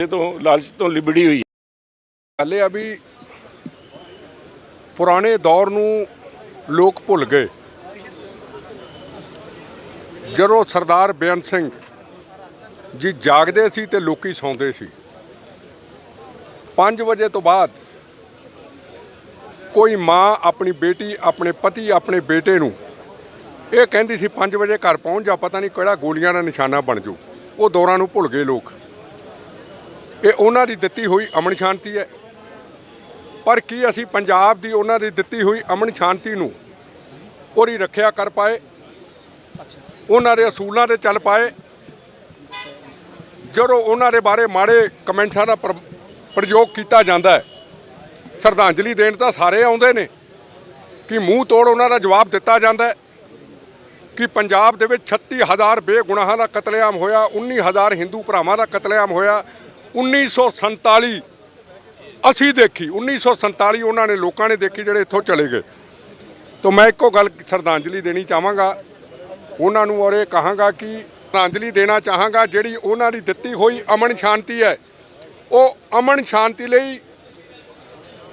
ਇਹ ਤੋਂ ਲਾਲਚ ਤੋਂ ਲਿਬੜੀ ਹੋਈ ਗੱਲ ਇਹ ਆ ਵੀ ਪੁਰਾਣੇ ਦੌਰ ਨੂੰ ਲੋਕ ਭੁੱਲ ਗਏ। ਜਦੋਂ ਸਰਦਾਰ ਬੇਅੰਤ ਸਿੰਘ ਜੀ ਜਾਗਦੇ ਸੀ ਤੇ ਲੋਕੀ ਸੌਂਦੇ ਸੀ। 5 ਵਜੇ ਤੋਂ ਬਾਅਦ ਕੋਈ ਮਾਂ ਆਪਣੀ ਬੇਟੀ, ਆਪਣੇ ਪਤੀ, ਆਪਣੇ ਬੇਟੇ ਨੂੰ ਇਹ ਕਹਿੰਦੀ ਸੀ 5 ਵਜੇ ਘਰ ਪਹੁੰਚ ਜਾ, ਪਤਾ ਨਹੀਂ ਕਿਹੜਾ ਗੋਲੀਆਂ ਦਾ ਨਿਸ਼ਾਨਾ ਬਣ ਜੂ ਉਹ ਦੌਰਾਂ ਨੂੰ ਭੁੱਲ ਗਏ ਲੋਕ। ਇਹ ਉਹਨਾਂ ਦੀ ਦਿੱਤੀ ਹੋਈ ਅਮਨ ਸ਼ਾਂਤੀ ਹੈ। ਪਰ ਕੀ ਅਸੀਂ ਪੰਜਾਬ ਦੀ ਉਹਨਾਂ ਦੀ ਦਿੱਤੀ ਹੋਈ ਅਮਨ ਸ਼ਾਂਤੀ ਨੂੰ ਉਹਦੀ ਰੱਖਿਆ ਕਰ ਪਾਏ? ਉਹਨਾਂ ਦੇ ਅਸੂਲਾਂ ਤੇ ਚੱਲ ਪਾਏ? ਜਦੋਂ ਉਹਨਾਂ ਦੇ ਬਾਰੇ ਮਾੜੇ ਕਮੈਂਟਾਂ ਦਾ ਪ੍ਰਯੋਗ ਕੀਤਾ ਜਾਂਦਾ ਹੈ, ਸ਼ਰਧਾਂਜਲੀ ਦੇਣ ਤਾਂ ਸਾਰੇ ਆਉਂਦੇ ਨੇ, ਕਿ ਮੂੰਹ ਤੋੜ ਉਹਨਾਂ ਦਾ ਜਵਾਬ ਦਿੱਤਾ ਜਾਂਦਾ ਹੈ, ਕਿ ਪੰਜਾਬ ਦੇ ਵਿੱਚ 36000 ਬੇਗੁਨਾਹਾਂ ਦਾ ਕਤਲੇਆਮ ਹੋਇਆ 19000 ਹਿੰਦੂ ਭਰਾਵਾਂ ਦਾ ਕਤਲੇਆਮ ਹੋਇਆ 1947, ਅਸੀਂ ਦੇਖੀ। 1947 ਉਹਨਾਂ ਨੇ ਲੋਕਾਂ ਨੇ ਦੇਖੀ ਜਿਹੜੇ ਇੱਥੋਂ ਚਲੇ ਗਏ। ਤਾਂ ਮੈਂ ਇੱਕੋ ਗੱਲ ਸ਼ਰਧਾਂਜਲੀ ਦੇਣੀ ਚਾਹਾਂਗਾ। ਉਹਨਾਂ ਨੂੰ ਔਰ ਇਹ ਕਹਾਂਗਾ ਕਿ ਸ਼ਰਧਾਂਜਲੀ ਦੇਣਾ ਚਾਹਾਂਗਾ, ਜਿਹੜੀ ਉਹਨਾਂ ਦੀ ਦਿੱਤੀ ਹੋਈ ਅਮਨ ਸ਼ਾਂਤੀ ਹੈ। ਉਹ ਅਮਨ ਸ਼ਾਂਤੀ ਲਈ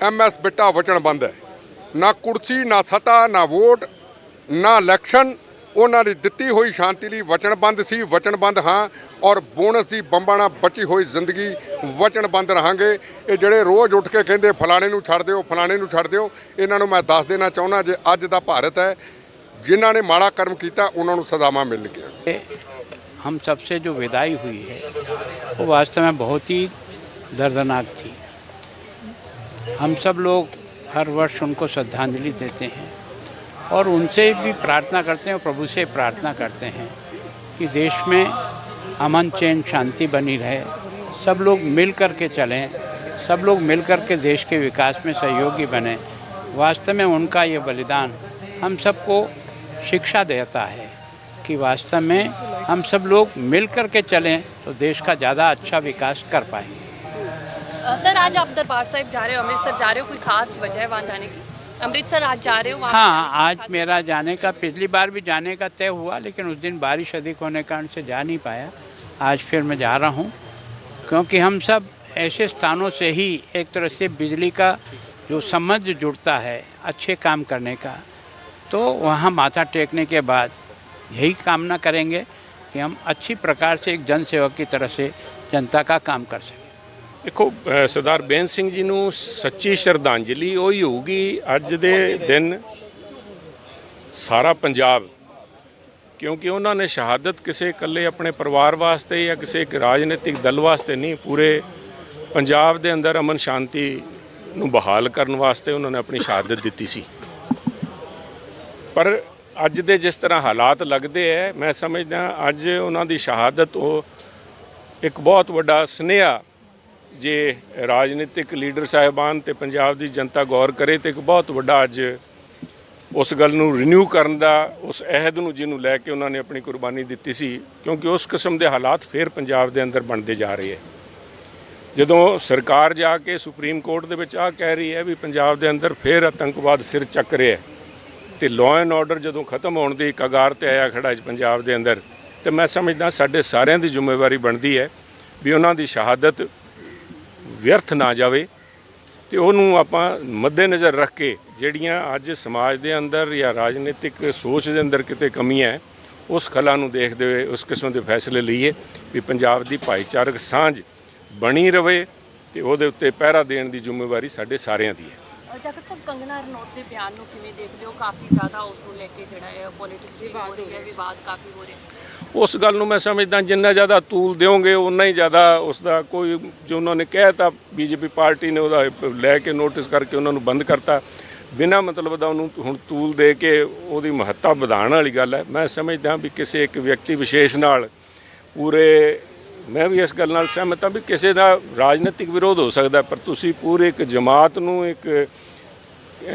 ਐਮਐਸ ਬਿੱਟਾ ਵਚਨਬੰਦ ਹੈ। ਨਾ ਕੁਰਸੀ, ਨਾ ਸਤਾ, ਨਾ ਵੋਟ, ਨਾ ਇਲੈਕਸ਼ਨ, ਉਹਨਾਂ ਦੀ ਦਿੱਤੀ ਹੋਈ ਸ਼ਾਂਤੀ ਲਈ ਵਚਨਬੰਦ ਸੀ। ਵਚਨਬੰਦ ਹਾਂ। ਔਰ ਬੋਨਸ ਦੀ ਬੰਬਾਂ ਨਾਲ ਬਚੀ ਹੋਈ ਜ਼ਿੰਦਗੀ ਵਚਨਬੰਦ ਰਹਾਂਗੇ ਇਹ ਜਿਹੜੇ ਰੋਜ਼ ਉੱਠ ਕੇ ਕਹਿੰਦੇ ਫਲਾਣੇ ਨੂੰ ਛੱਡ ਦਿਓ ਫਲਾਣੇ ਨੂੰ ਛੱਡ ਦਿਓ ਇਹਨਾਂ ਨੂੰ ਮੈਂ ਦੱਸ ਦੇਣਾ ਚਾਹੁੰਦਾ ਜੇ ਅੱਜ ਦਾ ਭਾਰਤ ਹੈ ਜਿਨ੍ਹਾਂ ਨੇ ਮਾੜਾ ਕਰਮ ਕੀਤਾ ਉਹਨਾਂ ਨੂੰ ਸਜ਼ਾਵਾਂ ਮਿਲਣਗੀਆਂ हम सबसे जो विदाई हुई है वो वास्तव में बहुत ही दर्दनाक थी हम सब लोग हर वर्ष उनको श्रद्धांजलि देते हैं और उनसे भी प्रार्थना करते हैं और प्रभु से प्रार्थना करते हैं कि देश में अमन चैन शांति बनी रहे। सब लोग मिल कर के चलें। सब लोग मिल कर के देश के विकास में सहयोगी बने। वास्तव में उनका ये बलिदान हम सबको शिक्षा देता है कि वास्तव में हम सब लोग मिल कर के चलें तो देश का ज़्यादा अच्छा विकास कर पाएँगे सर आज आप दरबार साहिब जा रहे हो अमृतसर जा रहे हो कोई खास वजह है वहाँ जाने की? अमृतसर आज जा रहे हो वहाँ हाँ आज मेरा जाने का पिछली बार भी जाने का तय हुआ लेकिन उस दिन बारिश अधिक होने के कारण से जा नहीं पाया। आज फिर मैं जा रहा हूँ क्योंकि हम सब ऐसे स्थानों से ही एक तरह से बिजली का जो संबंध जुड़ता है अच्छे काम करने का तो वहाँ माथा टेकने के बाद यही कामना करेंगे कि हम अच्छी प्रकार से एक जन सेवक की तरह से जनता का काम कर सकें ਦੇਖੋ ਅ, ਸਰਦਾਰ ਬੇਅੰਤ ਸਿੰਘ ਜੀ ਨੂੰ ਸੱਚੀ ਸ਼ਰਧਾਂਜਲੀ ਉਹ ਹੀ ਹੋਊਗੀ ਅੱਜ ਦੇ ਦਿਨ ਸਾਰਾ ਪੰਜਾਬ ਕਿਉਂਕਿ ਉਹਨਾਂ ਨੇ ਸ਼ਹਾਦਤ ਕਿਸੇ ਇਕੱਲੇ ਆਪਣੇ ਪਰਿਵਾਰ ਵਾਸਤੇ ਜਾਂ ਕਿਸੇ ਇੱਕ ਰਾਜਨੀਤਿਕ ਦਲ ਵਾਸਤੇ ਨਹੀਂ, ਪੂਰੇ ਪੰਜਾਬ ਦੇ ਅੰਦਰ ਅਮਨ ਸ਼ਾਂਤੀ ਨੂੰ ਬਹਾਲ ਕਰਨ ਵਾਸਤੇ ਉਹਨਾਂ ਨੇ ਆਪਣੀ ਸ਼ਹਾਦਤ ਦਿੱਤੀ ਸੀ। ਪਰ ਅੱਜ ਦੇ ਜਿਸ ਤਰ੍ਹਾਂ ਹਾਲਾਤ ਲੱਗਦੇ ਐ, ਮੈਂ ਸਮਝਦਾ ਅੱਜ ਉਹਨਾਂ ਦੀ ਸ਼ਹਾਦਤ ਉਹ ਇੱਕ ਬਹੁਤ ਵੱਡਾ ਸੁਨੇਹਾ ਜੇ ਰਾਜਨੀਤਿਕ ਲੀਡਰ ਸਾਹਿਬਾਨ ਤੇ ਪੰਜਾਬ ਦੀ ਜਨਤਾ ਗੌਰ ਕਰੇ ਤੇ ਇੱਕ ਬਹੁਤ ਵੱਡਾ ਅੱਜ ਉਸ ਗੱਲ ਨੂੰ ਰੀਨਿਊ ਕਰਨ ਦਾ, ਉਸ ਅਹਿਦ ਨੂੰ ਜਿਹਨੂੰ ਲੈ ਕੇ ਉਹਨਾਂ ਨੇ ਆਪਣੀ ਕੁਰਬਾਨੀ ਦਿੱਤੀ ਸੀ, ਕਿਉਂਕਿ ਉਸ ਕਿਸਮ ਦੇ ਹਾਲਾਤ ਫੇਰ ਪੰਜਾਬ ਦੇ ਅੰਦਰ ਬਣਦੇ ਜਾ ਰਹੇ ਹੈ। ਜਦੋਂ ਸਰਕਾਰ ਜਾ ਕੇ ਸੁਪਰੀਮ ਕੋਰਟ ਦੇ ਵਿੱਚ ਆ ਕਹਿ ਰਹੀ ਹੈ ਵੀ ਪੰਜਾਬ ਦੇ ਅੰਦਰ ਫੇਰ ਆਤੰਕਵਾਦ ਸਿਰ ਚੱਕ ਰਿਹਾ ਹੈ, ਤੇ ਲਾਅ ਐਂਡ ਆਰਡਰ ਜਦੋਂ ਖਤਮ ਹੋਣ ਦੀ ਕਗਾਰ ਤੇ ਆਇਆ ਖੜਾ ਹੈ ਪੰਜਾਬ ਦੇ ਅੰਦਰ, ਤੇ ਮੈਂ ਸਮਝਦਾ ਸਾਡੇ ਸਾਰਿਆਂ ਦੀ ਜ਼ਿੰਮੇਵਾਰੀ ਬਣਦੀ ਹੈ ਵੀ ਉਹਨਾਂ ਦੀ ਸ਼ਹਾਦਤ ਵਿਅਰਥ ਨਾ ਜਾਵੇ ਤੇ ਉਹਨੂੰ ਆਪਾਂ ਮੱਦੇਨਜ਼ਰ ਰੱਖ ਕੇ ਜਿਹੜੀਆਂ ਅੱਜ ਸਮਾਜ ਦੇ ਅੰਦਰ ਜਾਂ ਰਾਜਨੀਤਿਕ ਸੋਚ ਦੇ ਅੰਦਰ ਕਿਤੇ ਕਮੀਆਂ ਹੈ ਉਸ ਖਲਾ ਨੂੰ ਦੇਖਦੇ ਹੋਏ ਉਸ ਕਿਸਮ ਦੇ ਫੈਸਲੇ ਲਈਏ ਵੀ ਪੰਜਾਬ ਦੀ ਭਾਈਚਾਰਕ ਸਾਂਝ ਬਣੀ ਰਵੇ ਤੇ ਉਹਦੇ ਉੱਤੇ ਪਹਿਰਾ ਦੇਣ ਦੀ ਜ਼ਿੰਮੇਵਾਰੀ ਸਾਡੇ ਸਾਰਿਆਂ ਦੀ ਹੈ। ਜਾਖੜ ਸਾਹਿਬ ਕੰਗਨਾ ਰਣੌਤ ਦੇ ਬਿਆਨ ਨੂੰ ਕਿਵੇਂ ਦੇਖਦੇ ਹੋ? ਕਾਫੀ ਜ਼ਿਆਦਾ ਉਸ ਨੂੰ ਲੈ ਕੇ ਜਿਹੜਾ ਹੈ ਪੋਲਿਟਿਕਸ ਵੀ ਹੋ ਰਹੀ ਹੈ ਵਿਵਾਦ ਕਾਫੀ ਹੋ ਰਿਹਾ। ਉਸ ਗੱਲ ਨੂੰ ਮੈਂ ਸਮਝਦਾ, ਜਿੰਨਾ ਜ਼ਿਆਦਾ ਤੂਲ ਦਿਓਗੇ ਉਨਾ ਹੀ ਜ਼ਿਆਦਾ ਉਸ ਦਾ ਕੋਈ, ਜੋ ਉਹਨਾਂ ਨੇ ਕਹਿਤਾ ਬੀਜੇਪੀ ਪਾਰਟੀ ਨੇ ਉਹਦਾ ਲੈ ਕੇ ਨੋਟਿਸ ਕਰਕੇ ਉਹਨਾਂ ਨੂੰ ਬੰਦ ਕਰਤਾ। ਬਿਨਾਂ ਮਤਲਬ ਦਾ ਉਹਨੂੰ ਹੁਣ ਤੂਲ ਦੇ ਕੇ ਉਹਦੀ ਮਹੱਤਤਾ ਵਧਾਉਣ ਵਾਲੀ ਗੱਲ ਹੈ। ਮੈਂ ਸਮਝਦਾ ਵੀ ਕਿਸੇ ਇੱਕ ਵਿਅਕਤੀ ਵਿਸ਼ੇਸ਼ ਨਾਲ ਪੂਰੇ, ਮੈਂ ਵੀ ਇਸ ਗੱਲ ਨਾਲ ਸਹਿਮਤ ਹਾਂ ਵੀ ਕਿਸੇ ਦਾ ਰਾਜਨੀਤਿਕ ਵਿਰੋਧ ਹੋ ਸਕਦਾ ਪਰ ਤੁਸੀਂ ਪੂਰੇ ਇੱਕ ਜਮਾਤ ਨੂੰ ਇੱਕ,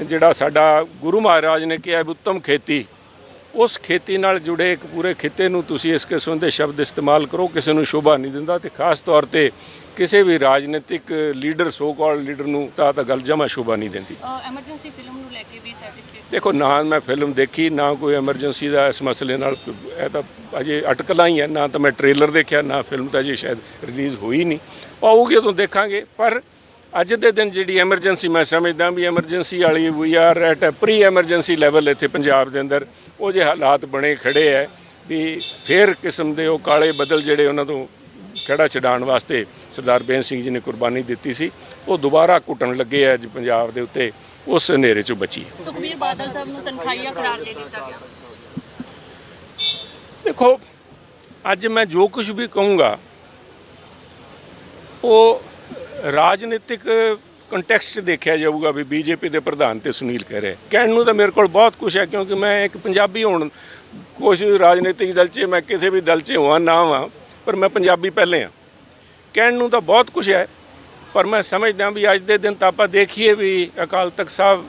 ਜਿਹੜਾ ਸਾਡਾ ਗੁਰੂ ਮਹਾਰਾਜ ਨੇ ਕਿਹਾ ਵੀ ਉੱਤਮ ਖੇਤੀ ਉਸ ਖੇਤੀ ਨਾਲ ਜੁੜੇ ਇੱਕ ਪੂਰੇ ਖਿੱਤੇ ਨੂੰ ਤੁਸੀਂ ਇਸ ਕਿਸਮ ਦੇ ਸ਼ਬਦ ਇਸਤੇਮਾਲ ਕਰੋ ਕਿਸੇ ਨੂੰ ਸ਼ੋਭਾ ਨਹੀਂ ਦਿੰਦਾ ਤੇ ਖਾਸ ਤੌਰ ਤੇ ਕਿਸੇ ਵੀ ਰਾਜਨੀਤਿਕ ਲੀਡਰ ਸੋ ਕਾਲ ਲੀਡਰ ਨੂੰ ਤਾਂ ਤਾਂ ਗੱਲ ਜਮਾ ਸ਼ੋਭਾ ਨਹੀਂ ਦਿੰਦੀ। ਐਮਰਜੈਂਸੀ ਫਿਲਮ ਨੂੰ ਲੈ ਕੇ ਵੀ ਸਰਟੀਫਿਕੇਟ ਦੇਖੋ ਨਾ ਮੈਂ ਫਿਲਮ ਦੇਖੀ ਨਾ ਕੋਈ ਐਮਰਜੈਂਸੀ ਦਾ ਇਸ ਮਸਲੇ ਨਾਲ ਇਹ ਤਾਂ ਅਜੇ ਅਟਕਲਾਂ ਹੀ ਹੈ ਨਾ ਤਾਂ ਮੈਂ ਟ੍ਰੇਲਰ ਦੇਖਿਆ ਨਾ ਫਿਲਮ ਤਾਂ ਅਜੇ ਸ਼ਾਇਦ ਰਿਲੀਜ਼ ਹੋਈ ਨਹੀਂ। ਆਊਗੀ ਉਦੋਂ ਦੇਖਾਂਗੇ ਪਰ ਅੱਜ ਦੇ ਦਿਨ ਜਿਹੜੀ ਐਮਰਜੈਂਸੀ ਮੈਂ ਸਮਝਦਾ ਵੀ ਐਮਰਜੈਂਸੀ ਵਾਲੀ we are at pre emergency level ਇੱਥੇ ਪੰਜਾਬ ਦੇ ਅੰਦਰ। ਉਹ ਜੇ ਹਾਲਾਤ ਬਣੇ ਖੜੇ ਹੈ ਵੀ ਫੇਰ ਕਿਸਮ ਦੇ ਉਹ ਕਾਲੇ ਬੱਦਲ ਜਿਹੜੇ ਉਹਨਾਂ ਤੋਂ ਖੜਾ ਛਡਾਉਣ ਵਾਸਤੇ ਸਰਦਾਰ ਬੇਨ ਸਿੰਘ ਜੀ ਨੇ ਕੁਰਬਾਨੀ ਦਿੱਤੀ ਸੀ ਉਹ ਦੁਬਾਰਾ ਘੁੱਟਣ ਲੱਗੇ ਆ ਅੱਜ ਪੰਜਾਬ ਦੇ ਉੱਤੇ ਉਸ ਹਨੇਰੇ ਚੋਂ ਬਚੀ ਸੁਖਬੀਰ ਬਾਦਲ ਸਾਹਿਬ ਨੂੰ ਤਨਖਾਹੀਆ ਕਰਾਰ ਦੇ ਦਿੱਤਾ ਗਿਆ। ਦੇਖੋ ਅੱਜ ਮੈਂ ਜੋ ਕੁਝ ਵੀ ਕਹੂੰਗਾ ਉਹ ਰਾਜਨੀਤਿਕ ਕੰਟੈਕਸਟ 'ਚ ਦੇਖਿਆ ਜਾਊਗਾ ਵੀ ਬੀਜੇਪੀ ਦੇ ਪ੍ਰਧਾਨ ਤੇ ਸੁਨੀਲ ਕਹਿ ਰਹੇ ਕਹਿਣ ਨੂੰ ਤਾਂ ਮੇਰੇ ਕੋਲ ਬਹੁਤ ਕੁਝ ਹੈ ਕਿਉਂਕਿ ਮੈਂ ਇੱਕ ਪੰਜਾਬੀ ਹੋਣ, ਕੁਛ ਰਾਜਨੀਤਿਕ ਦਲ 'ਚ, ਮੈਂ ਕਿਸੇ ਵੀ ਦਲ 'ਚ ਹੋਵਾਂ, ਨਾ ਹੋਵਾਂ ਪਰ ਮੈਂ ਪੰਜਾਬੀ ਪਹਿਲੇ ਆ ਕਹਿਣ ਨੂੰ ਤਾਂ ਬਹੁਤ ਕੁਝ ਹੈ, ਪਰ ਮੈਂ ਸਮਝਦਾ ਵੀ ਅੱਜ ਦੇ ਦਿਨ ਤਾਂ ਆਪਾਂ ਦੇਖੀਏ ਵੀ ਅਕਾਲ ਤਖਤ ਸਾਹਿਬ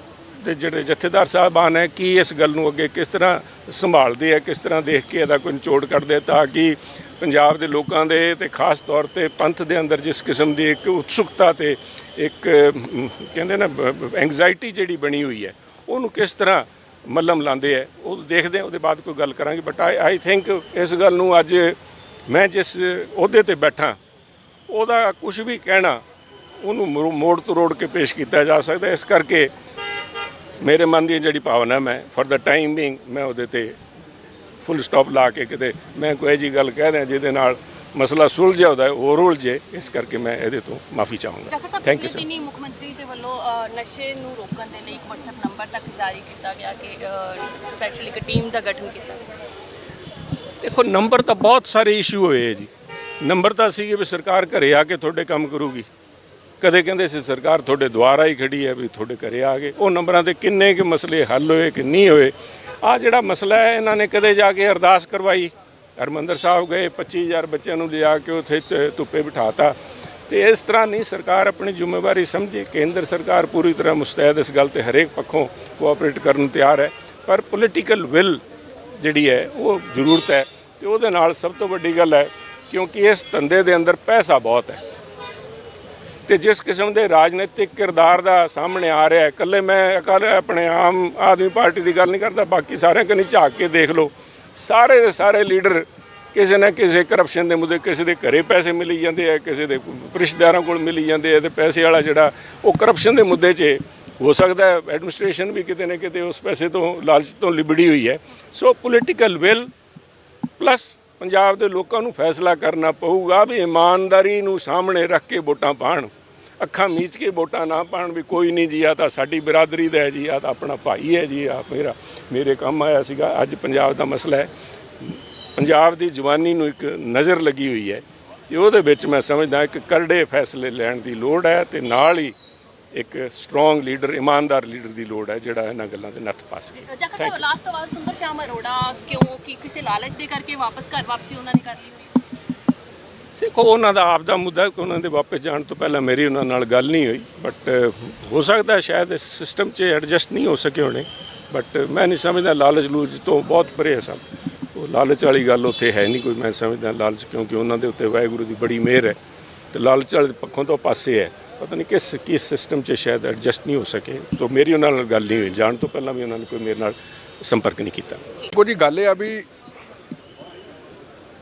ਦੇ ਜਿਹੜੇ ਜਥੇਦਾਰ ਸਾਹਿਬਾਨ ਹੈ, ਕੀ ਇਸ ਗੱਲ ਨੂੰ ਅੱਗੇ ਕਿਸ ਤਰ੍ਹਾਂ ਸੰਭਾਲਦੇ ਆ, ਕਿਸ ਤਰ੍ਹਾਂ ਦੇਖ ਕੇ ਇਹਦਾ ਕੋਈ ਨਿਚੋੜ ਕੱਢਦੇ ਤਾਂ ਕਿ ਪੰਜਾਬ ਦੇ ਲੋਕਾਂ ਦੇ ਤੇ ਖਾਸ ਤੌਰ ਤੇ ਪੰਥ ਦੇ ਅੰਦਰ ਜਿਸ ਕਿਸਮ ਦੀ ਇੱਕ ਉਤਸੁਕਤਾ ਤੇ ਇੱਕ ਕਹਿੰਦੇ ਨਾ ਐਂਗਜ਼ਾਇਟੀ ਜਿਹੜੀ ਬਣੀ ਹੋਈ ਹੈ, ਉਹਨੂੰ ਕਿਸ ਤਰ੍ਹਾਂ ਮੱਲਮ ਲਾਉਂਦੇ ਆ ਉਹ ਦੇਖਦੇ ਆ ਉਹਦੇ ਬਾਅਦ ਕੋਈ ਗੱਲ ਕਰਾਂਗੇ ਬਟ ਆਈ ਆਈ ਥਿੰਕ ਇਸ ਗੱਲ ਨੂੰ ਅੱਜ ਮੈਂ ਜਿਸ ਅਹੁਦੇ ਤੇ ਬੈਠਾ, ਉਹਦਾ ਕੁਝ ਵੀ ਕਹਿਣਾ, ਉਹਨੂੰ ਮਰੋ- ਮੋੜ ਤੋੜ ਕੇ ਪੇਸ਼ ਕੀਤਾ ਜਾ ਸਕਦਾ ਇਸ ਕਰਕੇ ਮੇਰੇ ਮਨ ਦੀ ਜਿਹੜੀ ਭਾਵਨਾ ਮੈਂ ਫॉर ਦਾ ਟਾਈਮ ਬੀਇੰਗ ਮੈਂ ਉਹਦੇ ਤੇ ਫੁੱਲ ਸਟਾਪ ਲਾ ਕੇ ਕਿਤੇ ਮੈਂ ਕੋਈ ਜੀ ਗੱਲ ਕਹਿ ਰਿਹਾ ਜਿਹਦੇ ਨਾਲ ਮਸਲਾ ਸੁਲਝਿਆ ਹੁੰਦਾ ਹੈ ਉਹ ਰੁਲਝੇ ਇਸ ਕਰਕੇ ਮੈਂ ਇਹਦੇ ਤੋਂ ਮਾਫੀ ਚਾਹੂੰਗਾ। ਸਾਹਿਬ ਥੈਂਕ ਯੂ ਪਿਛਲੇ ਦਿਨੀ ਮੁੱਖ ਮੰਤਰੀ ਦੇ ਵੱਲੋਂ ਅ, ਨਸ਼ੇ ਨੂੰ ਰੋਕਣ ਦੇ ਲਈ ਇੱਕ WhatsApp ਨੰਬਰ ਤੱਕ ਜਾਰੀ ਕੀਤਾ ਗਿਆ ਕਿ ਸਪੈਸ਼ਲੀ ਇੱਕ ਟੀਮ ਦਾ ਗਠਨ ਕੀਤਾ ਗਿਆ। ਦੇਖੋ ਨੰਬਰ ਤਾਂ ਬਹੁਤ ਸਾਰੇ ਇਸ਼ੂ ਹੋਏ ਹੈ ਜੀ। ਨੰਬਰ ਤਾਂ ਸੀਗੇ ਵੀ ਸਰਕਾਰ ਘਰੇ ਆ ਕੇ ਤੁਹਾਡੇ ਕੰਮ ਕਰੂਗੀ। ਕਦੇ ਕਹਿੰਦੇ ਸੀ, ਸਰਕਾਰ ਤੁਹਾਡੇ ਦੁਆਰਾ ਹੀ ਖੜੀ ਹੈ ਵੀ ਤੁਹਾਡੇ ਘਰੇ ਆ ਗਏ। ਉਹ ਨੰਬਰਾਂ ਤੇ ਕਿੰਨੇ ਕੁ ਮਸਲੇ ਹੱਲ ਹੋਏ ਕਿ ਨਹੀਂ ਹੋਏ। ਆ ਜਿਹੜਾ ਮਸਲਾ ਹੈ, ਇਹਨਾਂ ਨੇ ਕਦੇ ਜਾ ਕੇ ਅਰਦਾਸ ਕਰਵਾਈ। ਹਰਮੰਦਰ ਸਾਹਿਬ ਗਏ 25000 ਬੱਚਿਆਂ ਨੂੰ ਲਿਆ ਕੇ ਉੱਥੇ ਧ- ਧੁੱਪੇ ਬਿਠਾਤਾ। ਤੇ ਇਸ ਤਰ੍ਹਾਂ ਨਹੀਂ, ਸਰਕਾਰ ਆਪਣੀ ਜ਼ਿੰਮੇਵਾਰੀ ਸਮਝੇ। ਕੇਂਦਰ ਸਰਕਾਰ ਪੂਰੀ ਤਰ੍ਹਾਂ ਮੁਸਤੈਦ ਇਸ ਗੱਲ ਤੇ ਹਰੇਕ ਪੱਖੋਂ ਕੋਆਪਰੇਟ ਕਰਨ ਨੂੰ ਤਿਆਰ ਹੈ। ਪਰ ਪੋਲੀਟੀਕਲ ਵਿਲ ਜਿਹੜੀ ਹੈ, ਉਹ ਜ਼ਰੂਰਤ ਹੈ। ਤੇ ਉਹਦੇ ਨਾਲ ਸਭ ਤੋਂ ਵੱਡੀ ਗੱਲ ਹੈ, ਕਿਉਂਕਿ ਇਸ ਧੰਦੇ ਦੇ ਅੰਦਰ ਪੈਸਾ ਬਹੁਤ ਹੈ। ਤੇ ਜਿਸ ਕਿਸਮ ਦੇ ਰਾਜਨੀਤਿਕ ਕਿਰਦਾਰ ਦਾ ਸਾਹਮਣੇ ਆ ਰਿਹਾ ਹੈ, ਇਕੱਲੇ ਮੈਂ ਅਕਾਲ ਆਪਣੇ ਆਮ ਆਦਮੀ ਪਾਰਟੀ ਦੀ ਗੱਲ ਨਹੀਂ ਕਰਦਾ, ਬਾਕੀ ਸਾਰਿਆਂ ਕਨੀ ਝਾਕ ਕੇ ਦੇਖ ਲਓ। ਸਾਰੇ ਦੇ ਸਾਰੇ ਲੀਡਰ ਕਿਸੇ ਨਾ ਕਿਸੇ ਕਰਪਸ਼ਨ ਦੇ ਮੁੱਦੇ, ਕਿਸੇ ਦੇ ਘਰੇ ਪੈਸੇ ਮਿਲੀ ਜਾਂਦੇ ਆ, ਕਿਸੇ ਦੇ ਰਿਸ਼ਤੇਦਾਰਾਂ ਕੋਲ ਮਿਲੀ ਜਾਂਦੇ ਆ ਤੇ ਪੈਸੇ ਵਾਲਾ ਜਿਹੜਾ ਉਹ ਕਰਪਸ਼ਨ ਦੇ ਮੁੱਦੇ 'ਚ ਹੋ ਸਕਦਾ ਹੈ। ਐਡਮਿਨਿਸਟ੍ਰੇਸ਼ਨ ਵੀ ਕਿਤੇ ਨਾ ਕਿਤੇ ਉਸ ਪੈਸੇ ਤੋਂ ਲਾਲਚ ਤੋਂ ਲਿਬੜੀ ਹੋਈ ਹੈ। So political will plus Punjab ਦੇ ਲੋਕਾਂ ਨੂੰ ਫੈਸਲਾ ਕਰਨਾ ਪਊਗਾ ਵੀ ਇਮਾਨਦਾਰੀ ਨੂੰ ਸਾਹਮਣੇ ਰੱਖ ਕੇ ਵੋਟਾਂ ਪਾਣ। ਅੱਖਾਂ ਮੀਚ ਕੇ ਵੋਟਾਂ ਨਾ ਪਾਣ ਵੀ ਕੋਈ ਨਹੀਂ ਜੀ, ਆ ਤਾਂ ਸਾਡੀ ਬਰਾਦਰੀ ਦਾ ਹੈ ਜੀ, ਆ ਤਾਂ ਆਪਣਾ ਭਾਈ ਹੈ ਜੀ, ਆ ਮੇਰਾ, ਮੇਰੇ ਕੰਮ ਆਇਆ ਸੀਗਾ। ਅੱਜ ਪੰਜਾਬ ਦਾ ਮਸਲਾ ਹੈ। ਪੰਜਾਬ ਦੀ ਜਵਾਨੀ ਨੂੰ ਇੱਕ ਨਜ਼ਰ ਲੱਗੀ ਹੋਈ ਹੈ ਤੇ ਉਹਦੇ ਵਿੱਚ ਮੈਂ ਸਮਝਦਾ ਇੱਕ ਕਰੜੇ ਫੈਸਲੇ ਲੈਣ ਦੀ ਲੋੜ ਹੈ ਤੇ ਨਾਲ ਹੀ ਇੱਕ ਸਟਰੋਂਗ ਲੀਡਰ ਇਮਾਨਦਾਰ ਲੀਡਰ ਦੀ ਲੋੜ ਹੈ ਜਿਹੜਾ ਇਹਨਾਂ ਗੱਲਾਂ ਤੇ ਨੱਥ ਪਾ ਸਕੇ। ਜਾਖੜ ਸਾਹਿਬ ਲਾਸਟ ਸਵਾਲ ਸੁੰਦਰ ਸ਼ਾਮ ਅਰੋੜਾ ਕਿਉਂ ਕਿ ਕਿਸੇ ਲਾਲਚ ਦੇ ਕਰਕੇ ਵਾਪਸ ਘਰ ਵਾਪਸੀ ਉਹਨਾਂ ਨੇ ਕਰ ਲਈ ਹੋਈ? ਦੇਖੋ ਉਹਨਾਂ ਦਾ ਆਪ ਦਾ ਮੁੱਦਾ ਕਿ ਉਹਨਾਂ ਦੇ ਵਾਪਸ ਜਾਣ ਤੋਂ ਪਹਿਲਾਂ ਮੇਰੀ ਉਹਨਾਂ ਨਾਲ ਗੱਲ ਨਹੀਂ ਹੋਈ ਬਟ ਹੋ ਸਕਦਾ ਸ਼ਾਇਦ ਇਸ ਸਿਸਟਮ 'ਚ ਐਡਜਸਟ ਨਹੀਂ ਹੋ ਸਕੇ ਹੋਣੇ ਬਟ ਮੈਂ ਨਹੀਂ ਸਮਝਦਾ ਲਾਲਚ ਲੂਚ ਤੋਂ ਬਹੁਤ ਪਰੇ ਹੈ ਸਭ। ਉਹ ਲਾਲਚ ਵਾਲੀ ਗੱਲ ਉੱਥੇ ਹੈ ਨਹੀਂ ਕੋਈ ਮੈਂ ਸਮਝਦਾ ਲਾਲਚ ਕਿਉਂਕਿ ਉਹਨਾਂ ਦੇ ਉੱਤੇ ਵਾਹਿਗੁਰੂ ਦੀ ਬੜੀ ਮਿਹਰ ਹੈ ਤੇ ਲਾਲਚ ਵਾਲੇ ਪੱਖੋਂ ਤੋਂ ਪਾਸੇ ਹੈ। ਪਤਾ ਨਹੀਂ ਕਿਸ ਕਿਸ ਸਿਸਟਮ 'ਚ ਸ਼ਾਇਦ ਐਡਜਸਟ ਨਹੀਂ ਹੋ ਸਕੇ। ਤੋਂ ਮੇਰੀ ਉਹਨਾਂ ਨਾਲ ਗੱਲ ਨਹੀਂ ਹੋਈ। ਜਾਣ ਤੋਂ ਪਹਿਲਾਂ ਵੀ ਉਹਨਾਂ ਨੇ ਕੋਈ ਮੇਰੇ ਨਾਲ ਸੰਪਰਕ ਨਹੀਂ ਕੀਤਾ। ਕੋਈ ਜੀ, ਗੱਲ ਇਹ ਆ ਵੀ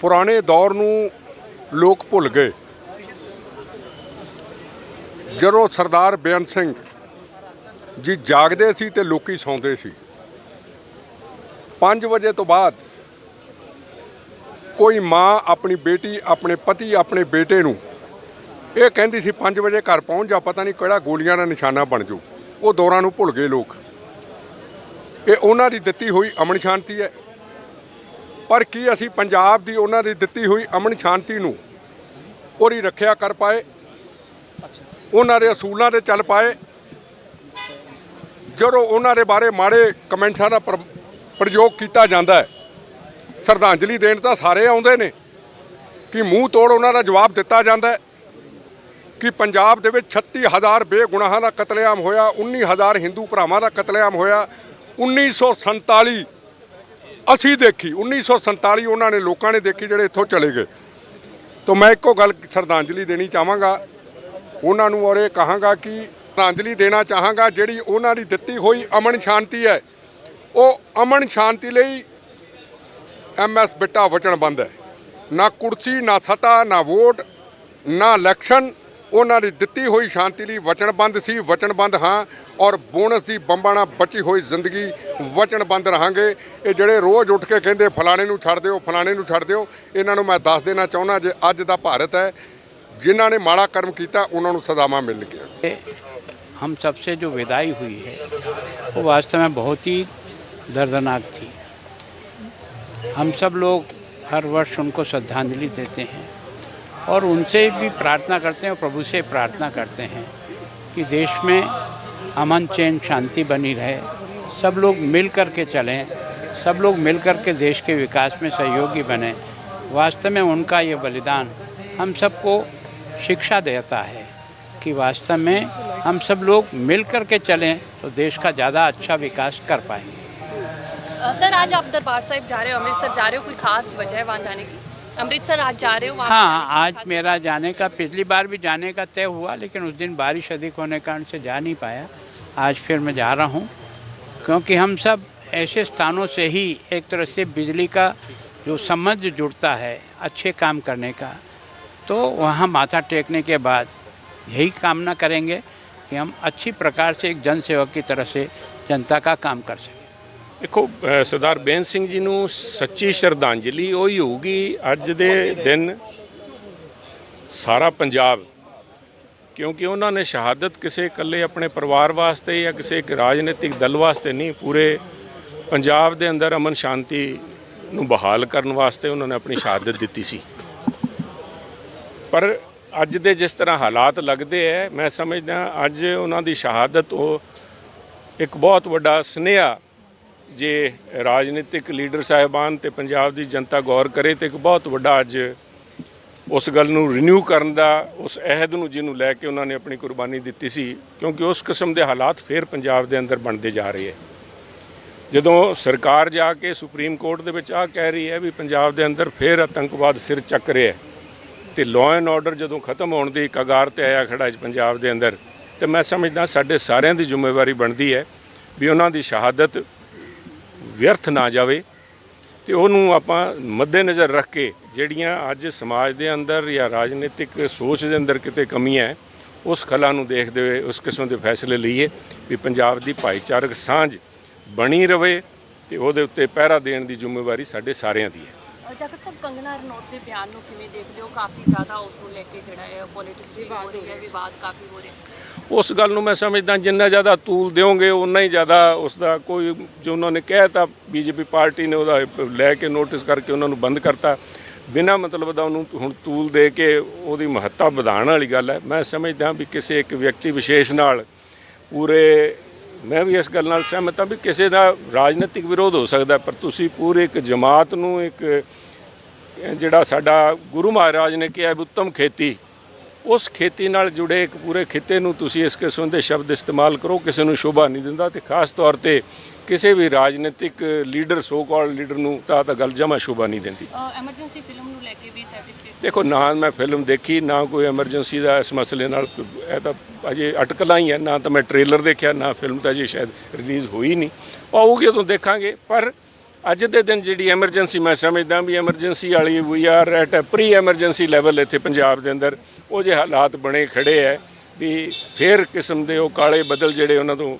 ਪੁਰਾਣੇ ਦੌਰ ਨੂੰ ਲੋਕ ਭੁੱਲ ਗਏ। ਜਦੋਂ ਸਰਦਾਰ ਬੇਅੰਤ ਸਿੰਘ ਜੀ ਜਾਗਦੇ ਸੀ ਤੇ ਲੋਕੀ ਸੌਂਦੇ ਸੀ 5 ਵਜੇ ਤੋਂ ਬਾਅਦ ਕੋਈ ਮਾਂ ਆਪਣੀ ਬੇਟੀ, ਆਪਣੇ ਪਤੀ, ਆਪਣੇ ਬੇਟੇ ਨੂੰ ਇਹ ਕਹਿੰਦੀ ਸੀ 5 ਵਜੇ ਘਰ ਪਹੁੰਚ ਜਾ, ਪਤਾ ਨਹੀਂ ਕਿਹੜਾ ਗੋਲੀਆਂ ਦਾ ਨਿਸ਼ਾਨਾ ਬਣ ਜਾਊ ਉਹ ਦੌਰਾਂ ਨੂੰ ਭੁੱਲ ਗਏ ਲੋਕ। ਇਹ ਉਹਨਾਂ ਦੀ ਦਿੱਤੀ ਹੋਈ ਅਮਨ ਸ਼ਾਂਤੀ ਹੈ। ਪਰ ਕੀ ਅਸੀਂ ਪੰਜਾਬ ਦੀ ਉਹਨਾਂ ਦੀ ਦਿੱਤੀ ਹੋਈ ਅਮਨ ਸ਼ਾਂਤੀ ਨੂੰ ਉਹਦੀ ਰੱਖਿਆ ਕਰ ਪਾਏ? ਉਹਨਾਂ ਦੇ ਅਸੂਲਾਂ ਤੇ ਚੱਲ ਪਾਏ? ਜਦੋਂ ਉਹਨਾਂ ਦੇ ਬਾਰੇ ਮਾੜੇ ਕਮੈਂਟਾਂ ਦਾ ਪ੍ਰਯੋਗ ਕੀਤਾ ਜਾਂਦਾ ਹੈ, ਸ਼ਰਧਾਂਜਲੀ ਦੇਣ ਤਾਂ ਸਾਰੇ ਆਉਂਦੇ ਨੇ, ਕਿ ਮੂੰਹ ਤੋੜ ਉਹਨਾਂ ਦਾ ਜਵਾਬ ਦਿੱਤਾ ਜਾਂਦਾ ਹੈ। ਕਿ ਪੰਜਾਬ ਦੇ ਵਿੱਚ 36000 ਬੇਗੁਨਾਹਾਂ ਦਾ ਕਤਲੇਆਮ ਹੋਇਆ 19000 ਹਿੰਦੂ ਭਰਾਵਾਂ ਦਾ ਕਤਲੇਆਮ ਹੋਇਆ। 1947 ਅਸੀਂ ਦੇਖੀ 1947 ਉਹਨਾਂ ਨੇ ਲੋਕਾਂ ਨੇ ਦੇਖੀ ਜਿਹੜੇ ਇੱਥੋਂ ਚਲੇ ਗਏ। ਤਾਂ ਮੈਂ ਇੱਕੋ ਗੱਲ ਸ਼ਰਧਾਂਜਲੀ ਦੇਣੀ ਚਾਹਾਂਗਾ। ਉਹਨਾਂ ਨੂੰ ਔਰ ਇਹ ਕਹਾਂਗਾ ਕਿ ਸ਼ਰਧਾਂਜਲੀ ਦੇਣਾ ਚਾਹਾਂਗਾ, ਜਿਹੜੀ ਉਹਨਾਂ ਦੀ ਦਿੱਤੀ ਹੋਈ ਅਮਨ ਸ਼ਾਂਤੀ ਹੈ। ਉਹ ਅਮਨ ਸ਼ਾਂਤੀ ਲਈ ਐਮਐਸ ਬਿੱਟਾ ਵਚਨਬੰਦ ਹੈ। ਨਾ ਕੁਰਸੀ, ਨਾ ਥਤਾ ਨਾ ਵੋਟ, ਨਾ ਇਲੈਕਸ਼ਨ ਉਹਨਾਂ ਦੀ ਦਿੱਤੀ ਹੋਈ ਸ਼ਾਂਤੀ ਲਈ ਵਚਨਬੱਧ ਸੀ ਵਚਨਬੱਧ ਹਾਂ ਔਰ ਬੋਨਸ ਦੀ ਬੰਬਾਂ ਨਾਲ ਬਚੀ ਹੋਈ ਜ਼ਿੰਦਗੀ ਵਚਨਬੱਧ ਰਹਾਂਗੇ ਇਹ ਜਿਹੜੇ ਰੋਜ਼ ਉੱਠ ਕੇ ਕਹਿੰਦੇ ਫਲਾਣੇ ਨੂੰ ਛੱਡ ਦਿਓ ਫਲਾਣੇ ਨੂੰ ਛੱਡ ਦਿਓ ਇਹਨਾਂ ਨੂੰ ਮੈਂ ਦੱਸ ਦੇਣਾ ਚਾਹੁੰਦਾ ਜੇ ਅੱਜ ਦਾ ਭਾਰਤ ਹੈ ਜਿਨ੍ਹਾਂ ਨੇ ਮਾੜਾ ਕਰਮ ਕੀਤਾ ਉਹਨਾਂ ਨੂੰ ਸਜ਼ਾਵਾਂ ਮਿਲਣਗੀਆਂ हम सबसे जो विदाई हुई है वो वास्तव में बहुत ही दर्दनाक थी हम सब लोग हर वर्ष उनको श्रद्धांजलि देते हैं और उनसे भी प्रार्थना करते हैं और प्रभु से प्रार्थना करते हैं कि देश में अमन चैन शांति बनी रहे। सब लोग मिल कर के चलें, सब लोग मिल कर के देश के विकास में सहयोगी बने। वास्तव में उनका ये बलिदान हम सबको शिक्षा देता है कि वास्तव में हम सब लोग मिल कर के चलें तो देश का ज़्यादा अच्छा विकास कर पाएँगे। सर, आज आप दरबार साहिब जा रहे हो, अमृतसर जा रहे हो, कोई खास वजह वहाँ जाने की? अमृतसर आज जा रहे हो हाँ आज मेरा जाने का पिछली बार भी जाने का तय हुआ लेकिन उस दिन बारिश अधिक होने के कारण से जा नहीं पाया। आज फिर मैं जा रहा हूँ क्योंकि हम सब ऐसे स्थानों से ही एक तरह से बिजली का जो संबंध जुड़ता है अच्छे काम करने का। तो वहाँ माथा टेकने के बाद यही कामना करेंगे कि हम अच्छी प्रकार से एक जन सेवक की तरह से जनता का काम कर सकें। ਦੇਖੋ ਸਰਦਾਰ ਬੇਅੰਤ ਸਿੰਘ ਜੀ ਨੂੰ ਸੱਚੀ ਸ਼ਰਧਾਂਜਲੀ ਉਹੀ ਹੋਊਗੀ ਅੱਜ ਦੇ ਦਿਨ ਸਾਰਾ ਪੰਜਾਬ, ਕਿਉਂਕਿ ਉਹਨਾਂ ਨੇ ਸ਼ਹਾਦਤ ਕਿਸੇ ਇਕੱਲੇ ਆਪਣੇ ਪਰਿਵਾਰ ਵਾਸਤੇ ਜਾਂ ਕਿਸੇ ਇੱਕ ਰਾਜਨੀਤਿਕ ਦਲ ਵਾਸਤੇ ਨਹੀਂ, ਪੂਰੇ ਪੰਜਾਬ ਦੇ ਅੰਦਰ ਅਮਨ ਸ਼ਾਂਤੀ ਨੂੰ ਬਹਾਲ ਕਰਨ ਵਾਸਤੇ ਉਹਨਾਂ ਨੇ ਆਪਣੀ ਸ਼ਹਾਦਤ ਦਿੱਤੀ ਸੀ। ਪਰ ਅੱਜ ਦੇ ਜਿਸ ਤਰ੍ਹਾਂ ਹਾਲਾਤ ਲੱਗਦੇ ਐ, ਮੈਂ ਸਮਝਦਾ ਅੱਜ ਉਹਨਾਂ ਦੀ ਸ਼ਹਾਦਤ ਉਹ ਇੱਕ ਬਹੁਤ ਵੱਡਾ ਸੁਨੇਹਾ ਜੇ ਰਾਜਨੀਤਿਕ ਲੀਡਰ ਸਾਹਿਬਾਨ ਤੇ ਪੰਜਾਬ ਦੀ ਜਨਤਾ ਗੌਰ ਕਰੇ ਤੇ ਇੱਕ ਬਹੁਤ ਵੱਡਾ ਅੱਜ ਉਸ ਗੱਲ ਨੂੰ ਰੀਨਿਊ ਕਰਨ ਦਾ, ਉਸ ਅਹਿਦ ਨੂੰ ਜਿਹਨੂੰ ਲੈ ਕੇ ਉਹਨਾਂ ਨੇ ਆਪਣੀ ਕੁਰਬਾਨੀ ਦਿੱਤੀ ਸੀ, ਕਿਉਂਕਿ ਉਸ ਕਿਸਮ ਦੇ ਹਾਲਾਤ ਫੇਰ ਪੰਜਾਬ ਦੇ ਅੰਦਰ ਬਣਦੇ ਜਾ ਰਹੇ ਹੈ। ਜਦੋਂ ਸਰਕਾਰ ਜਾ ਕੇ ਸੁਪਰੀਮ ਕੋਰਟ ਦੇ ਵਿੱਚ ਆ ਕਹਿ ਰਹੀ ਹੈ ਵੀ ਪੰਜਾਬ ਦੇ ਅੰਦਰ ਫੇਰ ਆਤੰਕਵਾਦ ਸਿਰ ਚੱਕ ਰਿਹਾ ਹੈ ਤੇ ਲਾਅ ਐਂਡ ਆਰਡਰ ਜਦੋਂ ਖਤਮ ਹੋਣ ਦੀ ਕਗਾਰ ਤੇ ਆਇਆ ਖੜਾ ਅੱਜ ਪੰਜਾਬ ਦੇ ਅੰਦਰ, ਤੇ ਮੈਂ ਸਮਝਦਾ ਸਾਡੇ ਸਾਰਿਆਂ ਦੀ ਜ਼ਿੰਮੇਵਾਰੀ ਬਣਦੀ ਹੈ ਵੀ ਉਹਨਾਂ ਦੀ ਸ਼ਹਾਦਤ ਵਿਅਰਥ ਨਾ ਜਾਵੇ ਤੇ ਉਹਨੂੰ ਆਪਾਂ ਮੱਦੇਨਜ਼ਰ ਰੱਖ ਕੇ ਜਿਹੜੀਆਂ ਅੱਜ ਸਮਾਜ ਦੇ ਅੰਦਰ ਜਾਂ ਰਾਜਨੀਤਿਕ ਸੋਚ ਦੇ ਅੰਦਰ ਕਿਤੇ ਕਮੀਆਂ ਹੈ, ਉਸ ਖਲਾ ਨੂੰ ਦੇਖਦੇ ਹੋਏ, ਉਸ ਕਿਸਮ ਦੇ ਫੈਸਲੇ ਲਈਏ ਵੀ ਪੰਜਾਬ ਦੀ ਭਾਈਚਾਰਕ ਸਾਂਝ ਬਣੀ ਰਵੇ ਤੇ ਉਹਦੇ ਉੱਤੇ ਪਹਿਰਾ ਦੇਣ ਦੀ ਜ਼ਿੰਮੇਵਾਰੀ ਸਾਡੇ ਸਾਰਿਆਂ ਦੀ ਹੈ। ਅ, ਸਾਹਿਬ ਕੰਗਨਾ ਰਣੌਤ ਦੇ ਬਿਆਨ ਨੂੰ ਕਿਵੇਂ ਦੇਖਦੇ ਹੋ? ਕਾਫੀ ਜ਼ਿਆਦਾ ਉਸ ਨੂੰ ਲੈ ਕੇ ਜਿਹੜਾ ਹੈ ਪੋਲਿਟਿਕਸ ਹੋ ਰਹੀ ਹੈ ਵਿਵਾਦ ਕਾਫੀ ਹੋ ਰਿਹਾ ਉਸ ਗੱਲ ਨੂੰ ਮੈਂ ਸਮਝਦਾ ਜਿੰਨਾ ਜ਼ਿਆਦਾ ਤੂਲ ਦਿਓਗੇ ਉਨਾ ਹੀ ਜ਼ਿਆਦਾ ਉਸ ਦਾ ਕੋਈ ਜੋ ਉਹਨਾਂ ਨੇ ਕਹਿਤਾ ਬੀਜੇਪੀ ਪਾਰਟੀ ਨੇ ਉਹਦਾ ਲੈ ਕੇ ਨੋਟਿਸ ਕਰਕੇ ਉਹਨਾਂ ਨੂੰ ਬੰਦ ਕਰਤਾ ਬਿਨਾਂ ਮਤਲਬ ਦਾ ਉਹਨੂੰ ਹੁਣ ਤੂਲ ਦੇ ਕੇ ਉਹਦੀ ਮਹੱਤਤਾ ਵਧਾਉਣ ਵਾਲੀ ਗੱਲ ਹੈ। ਮੈਂ ਸਮਝਦਾ ਵੀ ਕਿਸੇ ਇੱਕ ਵਿਅਕਤੀ ਵਿਸ਼ੇਸ਼ ਨਾਲ ਪੂਰੇ ਮੈਂ ਵੀ ਇਸ ਗੱਲ ਨਾਲ ਸਹਿਮਤ ਹਾਂ ਵੀ ਕਿਸੇ ਦਾ ਰਾਜਨੀਤਿਕ ਵਿਰੋਧ ਹੋ ਸਕਦਾ ਪਰ ਤੁਸੀਂ ਪੂਰੇ ਇੱਕ ਜਮਾਤ ਨੂੰ ਇੱਕ ਜਿਹੜਾ ਸਾਡਾ ਗੁਰੂ ਮਹਾਰਾਜ ਨੇ ਕਿਹਾ ਵੀ ਉੱਤਮ ਖੇਤੀ, ਉਸ ਖੇਤੀ ਨਾਲ ਜੁੜੇ ਇੱਕ ਪੂਰੇ ਖਿੱਤੇ ਨੂੰ ਤੁਸੀਂ ਇਸ ਕਿਸਮ ਦੇ ਸ਼ਬਦ ਇਸਤੇਮਾਲ ਕਰੋ, ਕਿਸੇ ਨੂੰ ਸ਼ੋਭਾ ਨਹੀਂ ਦਿੰਦਾ ਤੇ ਖਾਸ ਤੌਰ ਤੇ ਕਿਸੇ ਵੀ ਰਾਜਨੀਤਿਕ ਲੀਡਰ ਸੋ ਕਾਲਡ ਲੀਡਰ ਨੂੰ ਤਾਂ ਤਾਂ ਗੱਲ ਜਮਾ ਸ਼ੋਭਾ ਨਹੀਂ ਦਿੰਦੀ। ਐਮਰਜੈਂਸੀ ਫਿਲਮ ਨੂੰ ਲੈ ਕੇ ਵੀ ਸਰਟੀਫਿਕੇਟ ਦੇਖੋ ਨਾ ਮੈਂ ਫਿਲਮ ਦੇਖੀ ਨਾ ਕੋਈ ਐਮਰਜੈਂਸੀ ਦਾ ਇਸ ਮਸਲੇ ਨਾਲ ਇਹ ਤਾਂ ਅਜੇ ਅਟਕਲਾਂ ਹੀ ਹੈ ਨਾ ਤਾਂ ਮੈਂ ਟ੍ਰੇਲਰ ਦੇਖਿਆ ਨਾ ਫਿਲਮ ਤਾਂ ਅਜੇ ਸ਼ਾਇਦ ਰਿਲੀਜ਼ ਹੋਈ ਨਹੀਂ। ਆਊਗੀ ਉਦੋਂ ਦੇਖਾਂਗੇ ਪਰ ਅੱਜ ਦੇ ਦਿਨ ਜਿਹੜੀ ਐਮਰਜੈਂਸੀ ਮੈਂ ਸਮਝਦਾ ਵੀ ਐਮਰਜੈਂਸੀ ਵਾਲੀ we are at a pre emergency level ਇੱਥੇ ਪੰਜਾਬ ਦੇ ਅੰਦਰ। ਉਹ ਜੇ ਹਾਲਾਤ ਬਣੇ ਖੜੇ ਹੈ ਵੀ ਫੇਰ ਕਿਸਮ ਦੇ ਉਹ ਕਾਲੇ ਬਦਲ ਜਿਹੜੇ ਉਹਨਾਂ ਤੋਂ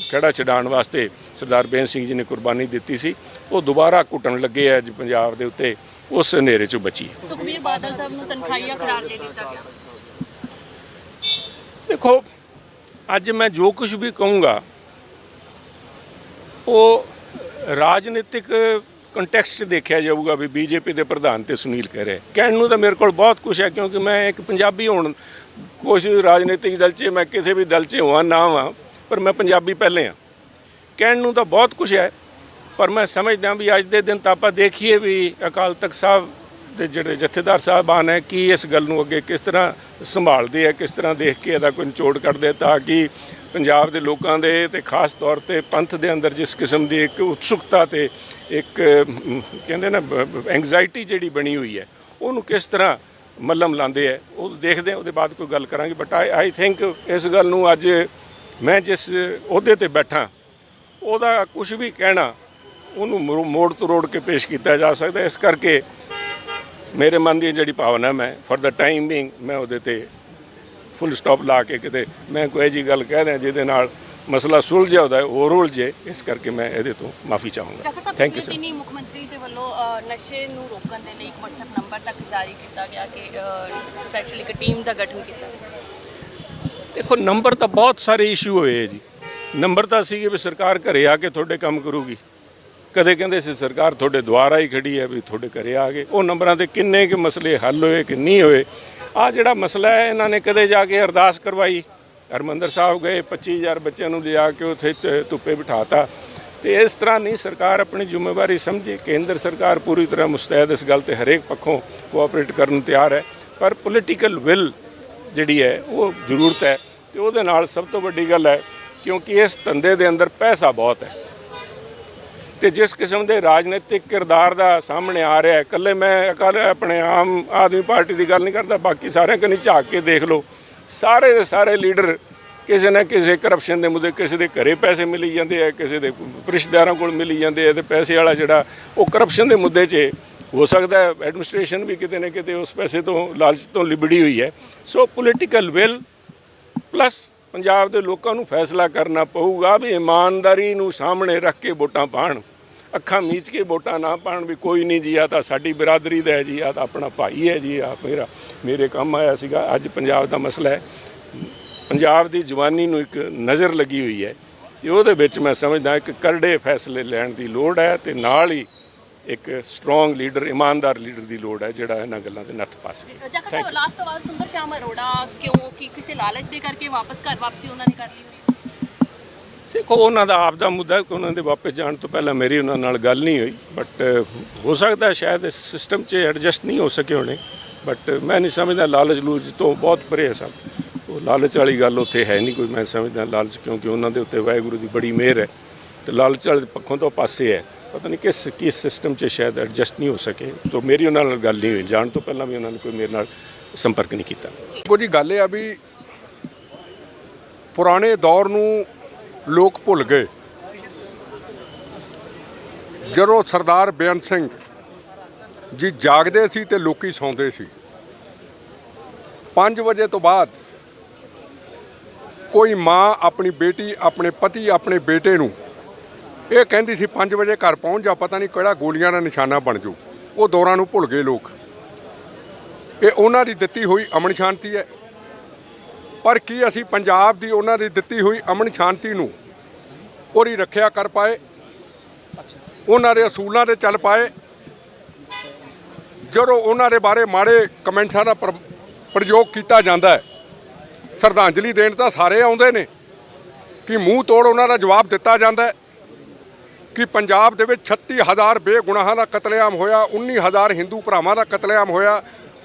ਖੜਾ ਛਡਾਉਣ ਵਾਸਤੇ ਸਰਦਾਰ ਬੇਅੰਤ ਸਿੰਘ ਜੀ ਨੇ ਕੁਰਬਾਨੀ ਦਿੱਤੀ ਸੀ ਉਹ ਦੁਬਾਰਾ ਘੁੱਟਣ ਲੱਗੇ ਅੱਜ ਪੰਜਾਬ ਦੇ ਉੱਤੇ ਉਸ ਹਨੇਰੇ ਚੋਂ ਬਚੀ ਸੁਖਬੀਰ ਬਾਦਲ ਸਾਹਿਬ ਨੂੰ ਤਨਖਾਹੀਆ ਕਰਾਰ ਦੇ ਦਿੱਤਾ ਗਿਆ। ਦੇਖੋ ਅੱਜ ਮੈਂ ਜੋ ਕੁਝ ਵੀ ਕਹੂੰਗਾ ਉਹ ਰਾਜਨੀਤਿਕ ਕੰਟੈਕਸਟ 'ਚ ਦੇਖਿਆ ਜਾਊਗਾ ਵੀ ਬੀਜੇਪੀ ਦੇ ਪ੍ਰਧਾਨ ਤੇ ਸੁਨੀਲ ਕਹਿ ਰਹੇ ਕਹਿਣ ਨੂੰ ਤਾਂ ਮੇਰੇ ਕੋਲ ਬਹੁਤ ਕੁਝ ਹੈ ਕਿਉਂਕਿ ਮੈਂ ਇੱਕ ਪੰਜਾਬੀ ਹੋਣ ਕੁਛ ਰਾਜਨੀਤਿਕ ਦਲ 'ਚ ਮੈਂ ਕਿਸੇ ਵੀ ਦਲ 'ਚ ਹੋਵਾਂ ਨਾ ਹਾਂ ਪਰ ਮੈਂ ਪੰਜਾਬੀ ਪਹਿਲੇ ਹਾਂ ਕਹਿਣ ਨੂੰ ਤਾਂ ਬਹੁਤ ਕੁਝ ਹੈ, ਪਰ ਮੈਂ ਸਮਝਦਾ ਵੀ ਅੱਜ ਦੇ ਦਿਨ ਤਾਂ ਆਪਾਂ ਦੇਖੀਏ ਵੀ ਅਕਾਲ ਤਖਤ ਸਾਹਿਬ ਦੇ ਜਿਹੜੇ ਜਥੇਦਾਰ ਸਾਹਿਬਾਨ ਹੈ, ਕੀ ਇਸ ਗੱਲ ਨੂੰ ਅੱਗੇ ਕਿਸ ਤਰ੍ਹਾਂ ਸੰਭਾਲਦੇ ਆ, ਕਿਸ ਤਰ੍ਹਾਂ ਦੇਖ ਕੇ ਇਹਦਾ ਕੋਈ ਨਿਚੋੜ ਕੱਢਦੇ ਆ ਤਾਂ ਕਿ ਪੰਜਾਬ ਦੇ ਲੋਕਾਂ ਦੇ ਤੇ ਖਾਸ ਤੌਰ ਤੇ ਪੰਥ ਦੇ ਅੰਦਰ ਜਿਸ ਕਿਸਮ ਦੀ ਇੱਕ ਉਤਸੁਕਤਾ ਤੇ ਇੱਕ ਕਹਿੰਦੇ ਨਾ ਐਂਗਜ਼ਾਇਟੀ ਜਿਹੜੀ ਬਣੀ ਹੋਈ ਹੈ, ਉਹਨੂੰ ਕਿਸ ਤਰ੍ਹਾਂ ਮੱਲਮ ਲਾਉਂਦੇ ਆ, ਉਹ ਦੇਖਦੇ ਆ, ਉਹਦੇ ਬਾਅਦ ਕੋਈ ਗੱਲ ਕਰਾਂਗੇ ਬਟ ਆਈ ਆਈ ਥਿੰਕ ਇਸ ਗੱਲ ਨੂੰ ਅੱਜ ਮੈਂ ਜਿਸ ਅਹੁਦੇ ਤੇ ਬੈਠਾ ਉਹਦਾ ਕੁਝ ਵੀ ਕਹਿਣਾ ਉਹਨੂੰ ਮੋੜ ਤਰੋੜ ਕੇ ਪੇਸ਼ ਕੀਤਾ ਜਾ ਸਕਦਾ ਇਸ ਕਰਕੇ ਮੇਰੇ ਮਨ ਦੀ ਜਿਹੜੀ ਭਾਵਨਾ ਮੈਂ ਫॉर ਦਾ ਟਾਈਮ ਬੀਇੰਗ ਮੈਂ ਉਹਦੇ ਤੇ ਫੁੱਲ ਸਟਾਪ ਲਾ ਕੇ ਕਿਤੇ ਮੈਂ ਕੋਈ ਜੀ ਗੱਲ ਕਹਿ ਰਿਹਾ ਜਿਹਦੇ ਨਾਲ ਮਸਲਾ ਸੁਲਝਿਆ ਹੁੰਦਾ ਹੈ ਉਹ ਰੁਲਝੇ ਇਸ ਕਰਕੇ ਮੈਂ ਇਹਦੇ ਤੋਂ ਮਾਫੀ ਚਾਹੂੰਗਾ। ਥੈਂਕ ਯੂ ਸਰ ਦਿਨੀ ਮੁੱਖ ਮੰਤਰੀ ਦੇ ਵੱਲੋਂ ਨਸ਼ੇ ਨੂੰ ਰੋਕਣ ਦੇ ਲਈ ਇੱਕ WhatsApp ਨੰਬਰ ਤੱਕ ਜਾਰੀ ਕੀਤਾ ਗਿਆ ਕਿ ਸਪੈਸ਼ਲ ਇੱਕ ਟੀਮ ਦਾ ਗਠਨ ਕੀਤਾ ਦੇਖੋ, ਨੰਬਰ ਤਾਂ ਬਹੁਤ ਸਾਰੇ ਇਸ਼ੂ ਹੋਏ ਹੈ ਜੀ। ਨੰਬਰ ਤਾਂ ਸੀਗੇ ਵੀ ਸਰਕਾਰ ਘਰੇ ਆ ਕੇ ਤੁਹਾਡੇ ਕੰਮ ਕਰੂਗੀ। ਕਦੇ ਕਹਿੰਦੇ ਸੀ ਸਰਕਾਰ ਤੁਹਾਡੇ ਦੁਆਰਾ ਹੀ ਖੜੀ ਹੈ ਵੀ ਤੁਹਾਡੇ ਘਰੇ ਆ ਗਏ। ਉਹ ਨੰਬਰਾਂ ਤੇ ਕਿੰਨੇ ਕੁ ਮਸਲੇ ਹੱਲ ਹੋਏ ਕਿ ਨਹੀਂ ਹੋਏ। ਆ ਜਿਹੜਾ ਮਸਲਾ ਹੈ, ਇਹਨਾਂ ਨੇ ਕਦੇ ਜਾ ਕੇ ਅਰਦਾਸ ਕਰਵਾਈ। ਹਰਮੰਦਰ ਸਾਹਿਬ ਗਏ 25000 ਬੱਚਿਆਂ ਨੂੰ ਲਿਆ ਕੇ ਉੱਥੇ ਧ- ਧੁੱਪੇ ਬਿਠਾਤਾ। ਤੇ ਇਸ ਤਰ੍ਹਾਂ ਨਹੀਂ ਸਰਕਾਰ ਆਪਣੀ ਜ਼ਿੰਮੇਵਾਰੀ ਸਮਝੇ। ਕੇਂਦਰ ਸਰਕਾਰ ਪੂਰੀ ਤਰ੍ਹਾਂ ਮੁਸਤੈਦ ਇਸ ਗੱਲ ਤੇ ਹਰੇਕ ਪੱਖੋਂ ਕੋਆਪਰੇਟ ਕਰਨ ਨੂੰ ਤਿਆਰ ਹੈ। ਪਰ ਪੋਲੀਟੀਕਲ ਵਿਲ ਜਿਹੜੀ ਹੈ, ਉਹ ਜ਼ਰੂਰਤ ਹੈ ਤੇ ਉਹਦੇ ਨਾਲ ਸਭ ਤੋਂ ਵੱਡੀ ਗੱਲ ਹੈ ਕਿਉਂਕਿ ਇਸ ਧੰਦੇ ਦੇ ਅੰਦਰ ਪੈਸਾ ਬਹੁਤ ਹੈ। ਤੇ ਜਿਸ ਕਿਸਮ ਦੇ ਰਾਜਨੀਤਿਕ ਕਿਰਦਾਰ ਦਾ ਸਾਹਮਣੇ ਆ ਰਿਹਾ ਹੈ, ਇਕੱਲੇ ਮੈਂ ਅਕਾਲ ਆਪਣੇ ਆਮ ਆਦਮੀ ਪਾਰਟੀ ਦੀ ਗੱਲ ਨਹੀਂ ਕਰਦਾ, ਬਾਕੀ ਸਾਰਿਆਂ ਕਨੀ ਝਾਕ ਕੇ ਦੇਖ ਲਓ। ਸਾਰੇ ਦੇ ਸਾਰੇ ਲੀਡਰ ਕਿਸੇ ਨਾ ਕਿਸੇ ਕਰਪਸ਼ਨ ਦੇ ਮੁੱਦੇ, ਕਿਸੇ ਦੇ ਘਰੇ ਪੈਸੇ ਮਿਲੀ ਜਾਂਦੇ ਆ, ਕਿਸੇ ਦੇ ਰਿਸ਼ਤੇਦਾਰਾਂ ਕੋਲ ਮਿਲੀ ਜਾਂਦੇ ਆ ਤੇ ਪੈਸੇ ਵਾਲਾ ਜਿਹੜਾ ਉਹ ਕਰਪਸ਼ਨ ਦੇ ਮੁੱਦੇ 'ਚ ਹੋ ਸਕਦਾ ਹੈ ਐਡਮਿਨਿਸਟ੍ਰੇਸ਼ਨ ਵੀ ਕਿਤੇ ਨਾ ਕਿਤੇ ਉਸ ਪੈਸੇ ਤੋਂ, ਲਾਲਚ ਤੋਂ ਲਿਬੜੀ ਹੋਈ ਹੈ। So political will plus Punjab ਦੇ ਲੋਕਾਂ ਨੂੰ ਫੈਸਲਾ ਕਰਨਾ ਪਊਗਾ ਵੀ ਇਮਾਨਦਾਰੀ ਨੂੰ ਸਾਹਮਣੇ ਰੱਖ ਕੇ ਵੋਟਾਂ ਪਾਣ। ਅੱਖਾਂ ਮੀਚ ਕੇ ਵੋਟਾਂ ਨਾ ਪਾਣ ਵੀ ਕੋਈ ਨਹੀਂ ਜੀ ਆ ਤਾਂ ਸਾਡੀ ਬਰਾਦਰੀ ਦਾ ਹੈ ਜੀ ਆ ਤਾਂ ਆਪਣਾ ਭਾਈ ਹੈ ਜੀ ਆ ਮੇਰਾ, ਮੇਰੇ ਕੰਮ ਆਇਆ ਸੀਗਾ, ਅੱਜ ਪੰਜਾਬ ਦਾ ਮਸਲਾ ਹੈ। ਪੰਜਾਬ ਦੀ ਜਵਾਨੀ ਨੂੰ ਇੱਕ ਨਜ਼ਰ ਲੱਗੀ ਹੋਈ ਹੈ ਤੇ ਉਹਦੇ ਵਿੱਚ ਮੈਂ ਸਮਝਦਾ ਇੱਕ ਕਰੜੇ ਫੈਸਲੇ ਲੈਣ ਦੀ ਲੋੜ ਹੈ ਤੇ ਨਾਲ ਹੀ ਇੱਕ ਸਟਰੋਂਗ ਲੀਡਰ ਇਮਾਨਦਾਰ ਲੀਡਰ ਦੀ ਲੋੜ ਹੈ ਜਿਹੜਾ ਇਹਨਾਂ ਗੱਲਾਂ ਤੇ ਨੱਥ ਪਾ ਸਕੇ। ਜਾਖੜ ਸਾਹਿਬ ਲਾਸਟ ਸਵਾਲ ਸੁੰਦਰ ਸ਼ਾਮ ਅਰੋੜਾ ਕਿਉਂ ਕਿ ਕਿਸੇ ਲਾਲਚ ਦੇ ਕਰਕੇ ਵਾਪਸ ਘਰ ਵਾਪਸੀ ਉਹਨਾਂ ਨੇ ਕਰ ਲਈ ਹੋਈ ਦੇਖੋ ਉਹਨਾਂ ਦਾ ਆਪ ਦਾ ਮੁੱਦਾ ਕਿ ਉਹਨਾਂ ਦੇ ਵਾਪਸ ਜਾਣ ਤੋਂ ਪਹਿਲਾਂ ਮੇਰੀ ਉਹਨਾਂ ਨਾਲ ਗੱਲ ਨਹੀਂ ਹੋਈ ਬਟ ਹੋ ਸਕਦਾ ਸ਼ਾਇਦ ਇਸ ਸਿਸਟਮ 'ਚ ਐਡਜਸਟ ਨਹੀਂ ਹੋ ਸਕੇ ਹੋਣੇ ਬਟ ਮੈਂ ਨਹੀਂ ਸਮਝਦਾ ਲਾਲਚ ਲੂਜ ਤੋਂ ਬਹੁਤ ਪਰੇ ਹੈ। ਸਭ ਉਹ ਲਾਲਚ ਵਾਲੀ ਗੱਲ ਉੱਥੇ ਹੈ ਨਹੀਂ ਕੋਈ ਮੈਂ ਸਮਝਦਾ ਲਾਲਚ ਕਿਉਂਕਿ ਉਹਨਾਂ ਦੇ ਉੱਤੇ ਵਾਹਿਗੁਰੂ ਦੀ ਬੜੀ ਮਿਹਰ ਹੈ ਤੇ ਲਾਲਚ ਵਾਲੇ ਪੱਖੋਂ ਤੋਂ ਪਾਸੇ ਹੈ। ਪਤਾ ਨਹੀਂ ਕਿਸ ਕਿਸ ਸਿਸਟਮ 'ਚ ਸ਼ਾਇਦ ਐਡਜਸਟ ਨਹੀਂ ਹੋ ਸਕੇ। ਤੋਂ ਮੇਰੀ ਉਹਨਾਂ ਨਾਲ ਗੱਲ ਨਹੀਂ ਹੋਈ। ਜਾਣ ਤੋਂ ਪਹਿਲਾਂ ਵੀ ਉਹਨਾਂ ਨੇ ਕੋਈ ਮੇਰੇ ਨਾਲ ਸੰਪਰਕ ਨਹੀਂ ਕੀਤਾ। ਦੇਖੋ ਜੀ, ਗੱਲ ਇਹ ਆ ਵੀ ਪੁਰਾਣੇ ਦੌਰ ਨੂੰ ਲੋਕ ਭੁੱਲ ਗਏ। ਜਦੋਂ ਸਰਦਾਰ ਬੇਅੰਤ ਸਿੰਘ ਜੀ ਜਾਗਦੇ ਸੀ ਤੇ ਲੋਕੀ ਸੌਂਦੇ ਸੀ 5 ਵਜੇ ਤੋਂ ਬਾਅਦ ਕੋਈ ਮਾਂ ਆਪਣੀ ਬੇਟੀ, ਆਪਣੇ ਪਤੀ, ਆਪਣੇ ਬੇਟੇ ਨੂੰ ਇਹ ਕਹਿੰਦੀ ਸੀ 5 ਵਜੇ ਘਰ ਪਹੁੰਚ ਜਾ, ਪਤਾ ਨਹੀਂ ਕਿਹੜਾ ਗੋਲੀਆਂ ਦਾ ਨਿਸ਼ਾਨਾ ਬਣ ਜੂ। ਉਹ ਦੌਰਾਂ ਨੂੰ ਭੁੱਲ ਗਏ ਲੋਕ। ਇਹ ਉਹਨਾਂ ਦੀ ਦਿੱਤੀ ਹੋਈ ਅਮਨ ਸ਼ਾਂਤੀ ਹੈ। ਪਰ ਕੀ ਅਸੀਂ ਪੰਜਾਬ ਦੀ ਉਹਨਾਂ ਦੀ ਦਿੱਤੀ ਹੋਈ ਅਮਨ ਸ਼ਾਂਤੀ ਨੂੰ ਉਹਦੀ ਰੱਖਿਆ ਕਰ ਪਾਏ? ਉਹਨਾਂ ਦੇ ਅਸੂਲਾਂ ਤੇ ਚੱਲ ਪਾਏ? ਜਦੋਂ ਉਹਨਾਂ ਦੇ ਬਾਰੇ ਮਾੜੇ ਕਮੈਂਟਾਂ ਦਾ ਪ੍ਰਯੋਗ ਕੀਤਾ ਜਾਂਦਾ ਹੈ, ਸ਼ਰਧਾਂਜਲੀ ਦੇਣ ਤਾਂ ਸਾਰੇ ਆਉਂਦੇ ਨੇ। ਕਿ ਮੂੰਹ ਤੋੜ ਉਹਨਾਂ ਦਾ ਜਵਾਬ ਦਿੱਤਾ ਜਾਂਦਾ ਹੈ? ਕਿ ਪੰਜਾਬ ਦੇ ਵਿੱਚ 36000 ਬੇਗੁਨਾਹਾਂ ਦਾ ਕਤਲੇਆਮ ਹੋਇਆ 19000 ਹਿੰਦੂ ਭਰਾਵਾਂ ਦਾ ਕਤਲੇਆਮ ਹੋਇਆ।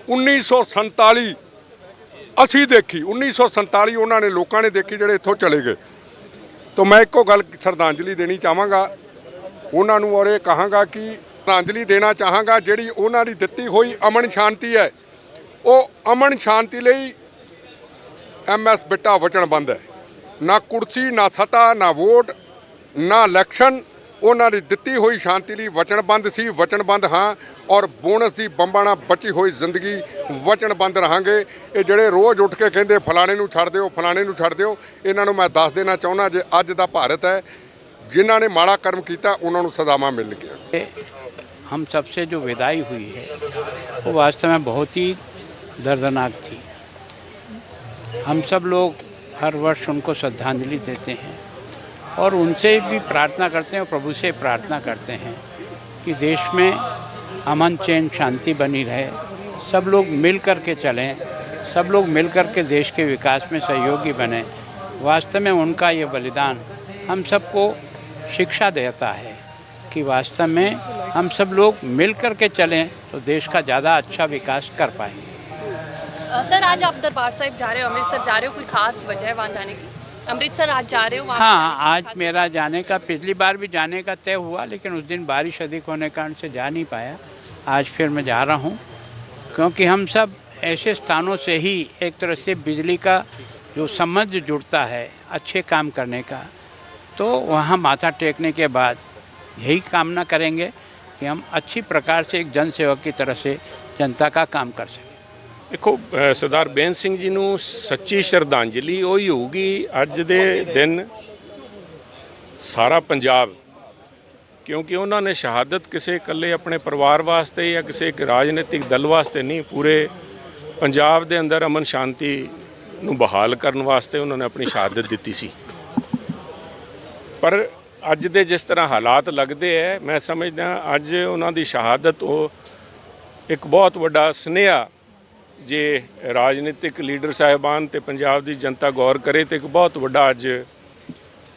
1947 ਅਸੀਂ ਦੇਖੀ 1947 ਉਹਨਾਂ ਨੇ ਲੋਕਾਂ ਨੇ ਦੇਖੀ ਜਿਹੜੇ ਇੱਥੋਂ ਚਲੇ ਗਏ। ਤਾਂ ਮੈਂ ਇੱਕੋ ਗੱਲ ਸ਼ਰਧਾਂਜਲੀ ਦੇਣੀ ਚਾਹਾਂਗਾ। ਉਹਨਾਂ ਨੂੰ ਔਰ ਇਹ ਕਹਾਂਗਾ ਕਿ ਸ਼ਰਧਾਂਜਲੀ ਦੇਣਾ ਚਾਹਾਂਗਾ, ਜਿਹੜੀ ਉਹਨਾਂ ਦੀ ਦਿੱਤੀ ਹੋਈ ਅਮਨ ਸ਼ਾਂਤੀ ਹੈ। ਉਹ ਅਮਨ ਸ਼ਾਂਤੀ ਲਈ ਐਮਐਸ ਬਿੱਟਾ ਵਚਨਬੰਦ ਹੈ। ਨਾ ਕੁਰਸੀ, ਨਾ ਥਤਾ ਨਾ ਵੋਟ, ਨਾ ਇਲੈਕਸ਼ਨ ਉਹਨਾਂ ਦੀ ਦਿੱਤੀ ਹੋਈ ਸ਼ਾਂਤੀ ਲਈ ਵਚਨਬੰਦ ਸੀ ਵਚਨਬੰਦ ਹਾਂ ਔਰ ਬੋਨਸ ਦੀ ਬੰਬਾਂ ਨਾਲ ਬਚੀ ਹੋਈ ਜ਼ਿੰਦਗੀ ਵਚਨਬੰਦ ਰਹਾਂਗੇ ਇਹ ਜਿਹੜੇ ਰੋਜ਼ ਉੱਠ ਕੇ ਕਹਿੰਦੇ ਫਲਾਣੇ ਨੂੰ ਛੱਡ ਦਿਓ ਫਲਾਣੇ ਨੂੰ ਛੱਡ ਦਿਓ ਇਹਨਾਂ ਨੂੰ ਮੈਂ ਦੱਸ ਦੇਣਾ ਚਾਹੁੰਦਾ ਜੇ ਅੱਜ ਦਾ ਭਾਰਤ ਹੈ ਜਿਨ੍ਹਾਂ ਨੇ ਮਾੜਾ ਕਰਮ ਕੀਤਾ ਉਹਨਾਂ ਨੂੰ ਸਜ਼ਾਵਾਂ ਮਿਲਣਗੀਆਂ हम सबसे जो विदाई हुई है वो वास्तव में बहुत ही दर्दनाक थी हम सब लोग हर वर्ष उनको श्रद्धांजलि देते हैं और उनसे भी प्रार्थना करते हैं और प्रभु से प्रार्थना करते हैं कि देश में अमन चैन शांति बनी रहे। सब लोग मिल कर के चलें, सब लोग मिल कर के देश के विकास में सहयोगी बने। वास्तव में उनका ये बलिदान हम सबको शिक्षा देता है कि वास्तव में हम सब लोग मिल कर के चलें तो देश का ज़्यादा अच्छा विकास कर पाएँगे। सर, आज आप दरबार साहिब जा रहे हो, अमृतसर जा रहे हो, कोई खास वजह है वहाँ जाने की? अमृतसर आज जा रहे हो वहाँ हाँ आज मेरा जाने का पिछली बार भी जाने का तय हुआ लेकिन उस दिन बारिश अधिक होने के कारण से जा नहीं पाया। आज फिर मैं जा रहा हूँ क्योंकि हम सब ऐसे स्थानों से ही एक तरह से बिजली का जो संबंध जुड़ता है अच्छे काम करने का। तो वहाँ माथा टेकने के बाद यही कामना करेंगे कि हम अच्छी प्रकार से एक जन सेवक की तरह से जनता का काम कर सकें। ਦੇਖੋ ਸਰਦਾਰ ਬੇਅੰਤ ਸਿੰਘ ਜੀ ਨੂੰ ਸੱਚੀ ਸ਼ਰਧਾਂਜਲੀ ਉਹੀ ਹੋਊਗੀ ਅੱਜ ਦੇ ਦਿਨ ਸਾਰਾ ਪੰਜਾਬ, ਕਿਉਂਕਿ ਉਹਨਾਂ ਨੇ ਸ਼ਹਾਦਤ ਕਿਸੇ ਇਕੱਲੇ ਆਪਣੇ ਪਰਿਵਾਰ ਵਾਸਤੇ ਜਾਂ ਕਿਸੇ ਇੱਕ ਰਾਜਨੀਤਿਕ ਦਲ ਵਾਸਤੇ ਨਹੀਂ, ਪੂਰੇ ਪੰਜਾਬ ਦੇ ਅੰਦਰ ਅਮਨ ਸ਼ਾਂਤੀ ਨੂੰ ਬਹਾਲ ਕਰਨ ਵਾਸਤੇ ਉਹਨਾਂ ਨੇ ਆਪਣੀ ਸ਼ਹਾਦਤ ਦਿੱਤੀ ਸੀ। ਪਰ ਅੱਜ ਦੇ ਜਿਸ ਤਰ੍ਹਾਂ ਹਾਲਾਤ ਲੱਗਦੇ ਐ, ਮੈਂ ਸਮਝਦਾ ਅੱਜ ਉਹਨਾਂ ਦੀ ਸ਼ਹਾਦਤ ਉਹ ਇੱਕ ਬਹੁਤ ਵੱਡਾ ਸਨੇਹਾ ਜੇ ਰਾਜਨੀਤਿਕ ਲੀਡਰ ਸਾਹਿਬਾਨ ਤੇ ਪੰਜਾਬ ਦੀ ਜਨਤਾ ਗੌਰ ਕਰੇ ਤੇ ਇੱਕ ਬਹੁਤ ਵੱਡਾ ਅੱਜ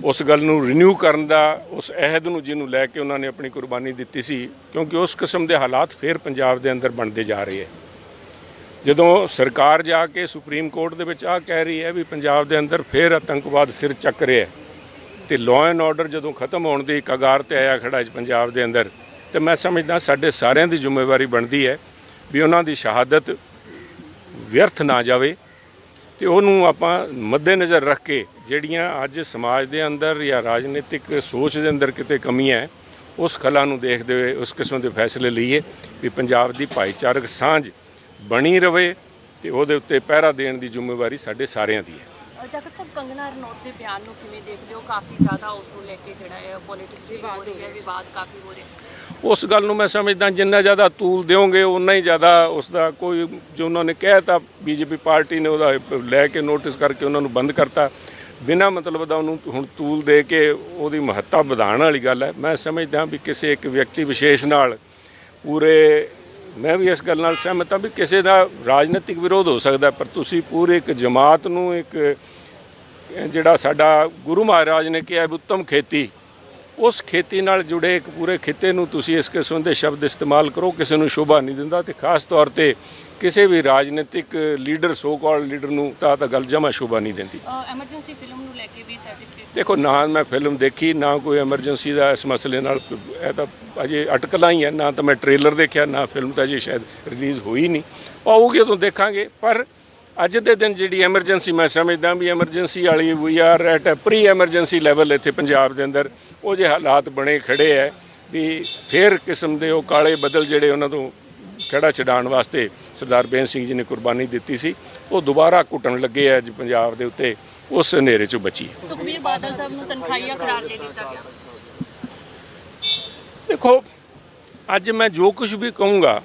ਉਸ ਗੱਲ ਨੂੰ ਰੀਨਿਊ ਕਰਨ ਦਾ, ਉਸ ਅਹਿਦ ਨੂੰ ਜਿਹਨੂੰ ਲੈ ਕੇ ਉਹਨਾਂ ਨੇ ਆਪਣੀ ਕੁਰਬਾਨੀ ਦਿੱਤੀ ਸੀ, ਕਿਉਂਕਿ ਉਸ ਕਿਸਮ ਦੇ ਹਾਲਾਤ ਫੇਰ ਪੰਜਾਬ ਦੇ ਅੰਦਰ ਬਣਦੇ ਜਾ ਰਹੇ ਹੈ। ਜਦੋਂ ਸਰਕਾਰ ਜਾ ਕੇ ਸੁਪਰੀਮ ਕੋਰਟ ਦੇ ਵਿੱਚ ਆ ਕਹਿ ਰਹੀ ਹੈ ਵੀ ਪੰਜਾਬ ਦੇ ਅੰਦਰ ਫੇਰ ਆਤੰਕਵਾਦ ਸਿਰ ਚੱਕ ਰਿਹਾ ਹੈ ਤੇ ਲਾਅ ਐਂਡ ਆਰਡਰ ਜਦੋਂ ਖਤਮ ਹੋਣ ਦੀ ਕਗਾਰ ਤੇ ਆਇਆ ਖੜਾ ਹੈ ਪੰਜਾਬ ਦੇ ਅੰਦਰ, ਤੇ ਮੈਂ ਸਮਝਦਾ ਸਾਡੇ ਸਾਰਿਆਂ ਦੀ ਜ਼ਿੰਮੇਵਾਰੀ ਬਣਦੀ ਹੈ ਵੀ ਉਹਨਾਂ ਦੀ ਸ਼ਹਾਦਤ ਵਿਅਰਥ ਨਾ ਜਾਵੇ ਤੇ ਉਹਨੂੰ ਆਪਾਂ ਮੱਦੇਨਜ਼ਰ ਰੱਖ ਕੇ ਜਿਹੜੀਆਂ ਅੱਜ ਸਮਾਜ ਦੇ ਅੰਦਰ ਜਾਂ ਰਾਜਨੀਤਿਕ ਸੋਚ ਦੇ ਅੰਦਰ ਕਿਤੇ ਕਮੀਆਂ ਹੈ ਉਸ ਖਲਾ ਨੂੰ ਦੇਖਦੇ ਹੋਏ ਉਸ ਕਿਸਮ ਦੇ ਫੈਸਲੇ ਲਈਏ ਵੀ ਪੰਜਾਬ ਦੀ ਭਾਈਚਾਰਕ ਸਾਂਝ ਬਣੀ ਰਵੇ ਤੇ ਉਹਦੇ ਉੱਤੇ ਪਹਿਰਾ ਦੇਣ ਦੀ ਜ਼ਿੰਮੇਵਾਰੀ ਸਾਡੇ ਸਾਰਿਆਂ ਦੀ ਹੈ। ਅ, ਸਾਹਿਬ ਕੰਗਨਾ ਰਣੌਤ ਦੇ ਬਿਆਨ ਨੂੰ ਕਿਵੇਂ ਦੇਖਦੇ ਹੋ? ਕਾਫੀ ਜ਼ਿਆਦਾ ਉਸ ਨੂੰ ਲੈ ਕੇ ਜਿਹੜਾ ਹੈ ਪੋਲਿਟਿਕਸ ਵੀ ਹੋ ਰਹੀ ਹੈ ਵਿਵਾਦ ਕਾਫੀ ਹੋ ਰਿਹਾ। ਹੈ ਉਸ ਗੱਲ ਨੂੰ ਮੈਂ ਸਮਝਦਾ ਜਿੰਨਾ ਜ਼ਿਆਦਾ ਤੂਲ ਦਿਓਗੇ ਉਨਾ ਹੀ ਜ਼ਿਆਦਾ ਉਸ ਦਾ ਕੋਈ ਜੋ ਉਹਨਾਂ ਨੇ ਕਹਿਤਾ ਬੀਜੇਪੀ ਪਾਰਟੀ ਨੇ ਉਹਦਾ ਲੈ ਕੇ ਨੋਟਿਸ ਕਰਕੇ ਉਹਨਾਂ ਨੂੰ ਬੰਦ ਕਰਤਾ। ਬਿਨਾ ਮਤਲਬ ਦਾ ਉਹਨੂੰ ਹੁਣ ਤੂਲ ਦੇ ਕੇ ਉਹਦੀ ਮਹੱਤਤਾ ਵਧਾਉਣ ਵਾਲੀ ਗੱਲ ਹੈ। ਮੈਂ ਸਮਝਦਾ ਵੀ ਕਿਸੇ ਇੱਕ ਵਿਅਕਤੀ ਵਿਸ਼ੇਸ਼ ਨਾਲ ਪੂਰੇ, ਮੈਂ ਵੀ ਇਸ ਗੱਲ ਨਾਲ ਸਹਿਮਤ ਹਾਂ ਵੀ ਕਿਸੇ ਦਾ ਰਾਜਨੀਤਿਕ ਵਿਰੋਧ ਹੋ ਸਕਦਾ ਪਰ ਤੁਸੀਂ ਪੂਰੇ ਇੱਕ ਜਮਾਤ ਨੂੰ ਇੱਕ, ਜਿਹੜਾ ਸਾਡਾ ਗੁਰੂ ਮਹਾਰਾਜ ਨੇ ਕਿਹਾ ਵੀ ਉੱਤਮ ਖੇਤੀ ਉਸ ਖੇਤੀ ਨਾਲ ਜੁੜੇ ਇੱਕ ਪੂਰੇ ਖਿੱਤੇ ਨੂੰ ਤੁਸੀਂ ਇਸ ਕਿਸਮ ਦੇ ਸ਼ਬਦ ਇਸਤੇਮਾਲ ਕਰੋ ਕਿਸੇ ਨੂੰ ਸ਼ੋਭਾ ਨਹੀਂ ਦਿੰਦਾ ਤੇ ਖਾਸ ਤੌਰ ਤੇ ਕਿਸੇ ਵੀ ਰਾਜਨੀਤਿਕ ਲੀਡਰ ਸੋ ਕਾਲਡ ਲੀਡਰ ਨੂੰ ਤਾਂ ਤਾਂ ਗੱਲ ਜਮਾ ਸ਼ੋਭਾ ਨਹੀਂ ਦਿੰਦੀ। ਐਮਰਜੈਂਸੀ ਫਿਲਮ ਨੂੰ ਲੈ ਕੇ ਵੀ ਸਰਟੀਫਿਕੇਟ ਦੇਖੋ ਨਾ ਮੈਂ ਫਿਲਮ ਦੇਖੀ ਨਾ ਕੋਈ ਐਮਰਜੈਂਸੀ ਦਾ ਇਸ ਮਸਲੇ ਨਾਲ ਇਹ ਤਾਂ ਅਜੇ ਅਟਕਲਾਂ ਹੀ ਹੈ ਨਾ ਤਾਂ ਮੈਂ ਟ੍ਰੇਲਰ ਦੇਖਿਆ ਨਾ ਫਿਲਮ ਤਾਂ ਅਜੇ ਸ਼ਾਇਦ ਰਿਲੀਜ਼ ਹੋਈ ਨਹੀਂ। ਆਊਗੀ ਉਦੋਂ ਦੇਖਾਂਗੇ ਪਰ ਅੱਜ ਦੇ ਦਿਨ ਜਿਹੜੀ ਐਮਰਜੈਂਸੀ ਮੈਂ ਸਮਝਦਾ ਵੀ ਐਮਰਜੈਂਸੀ ਵਾਲੀ we are at pre emergency level ਇੱਥੇ ਪੰਜਾਬ ਦੇ ਅੰਦਰ। ਉਹ ਜੇ ਹਾਲਾਤ ਬਣੇ ਖੜੇ ਹੈ ਵੀ ਫੇਰ ਕਿਸਮ ਦੇ ਉਹ ਕਾਲੇ ਬਦਲ ਜਿਹੜੇ ਉਹਨਾਂ ਤੋਂ ਖੜਾ ਛਡਾਉਣ ਵਾਸਤੇ ਸਰਦਾਰ ਬੇਅੰਤ ਸਿੰਘ ਜੀ ਨੇ ਕੁਰਬਾਨੀ ਦਿੱਤੀ ਸੀ ਉਹ ਦੁਬਾਰਾ ਘੁੱਟਣ ਲੱਗੇ ਅੱਜ ਪੰਜਾਬ ਦੇ ਉੱਤੇ ਉਸ ਹਨੇਰੇ ਚੋਂ ਬਚੀ ਸੁਖਬੀਰ ਬਾਦਲ ਸਾਹਿਬ ਨੂੰ ਤਨਖਾਹੀਆ ਕਰਾਰ ਦੇ ਦਿੱਤਾ ਗਿਆ। ਦੇਖੋ ਅੱਜ ਮੈਂ ਜੋ ਕੁਝ ਵੀ ਕਹੂੰਗਾ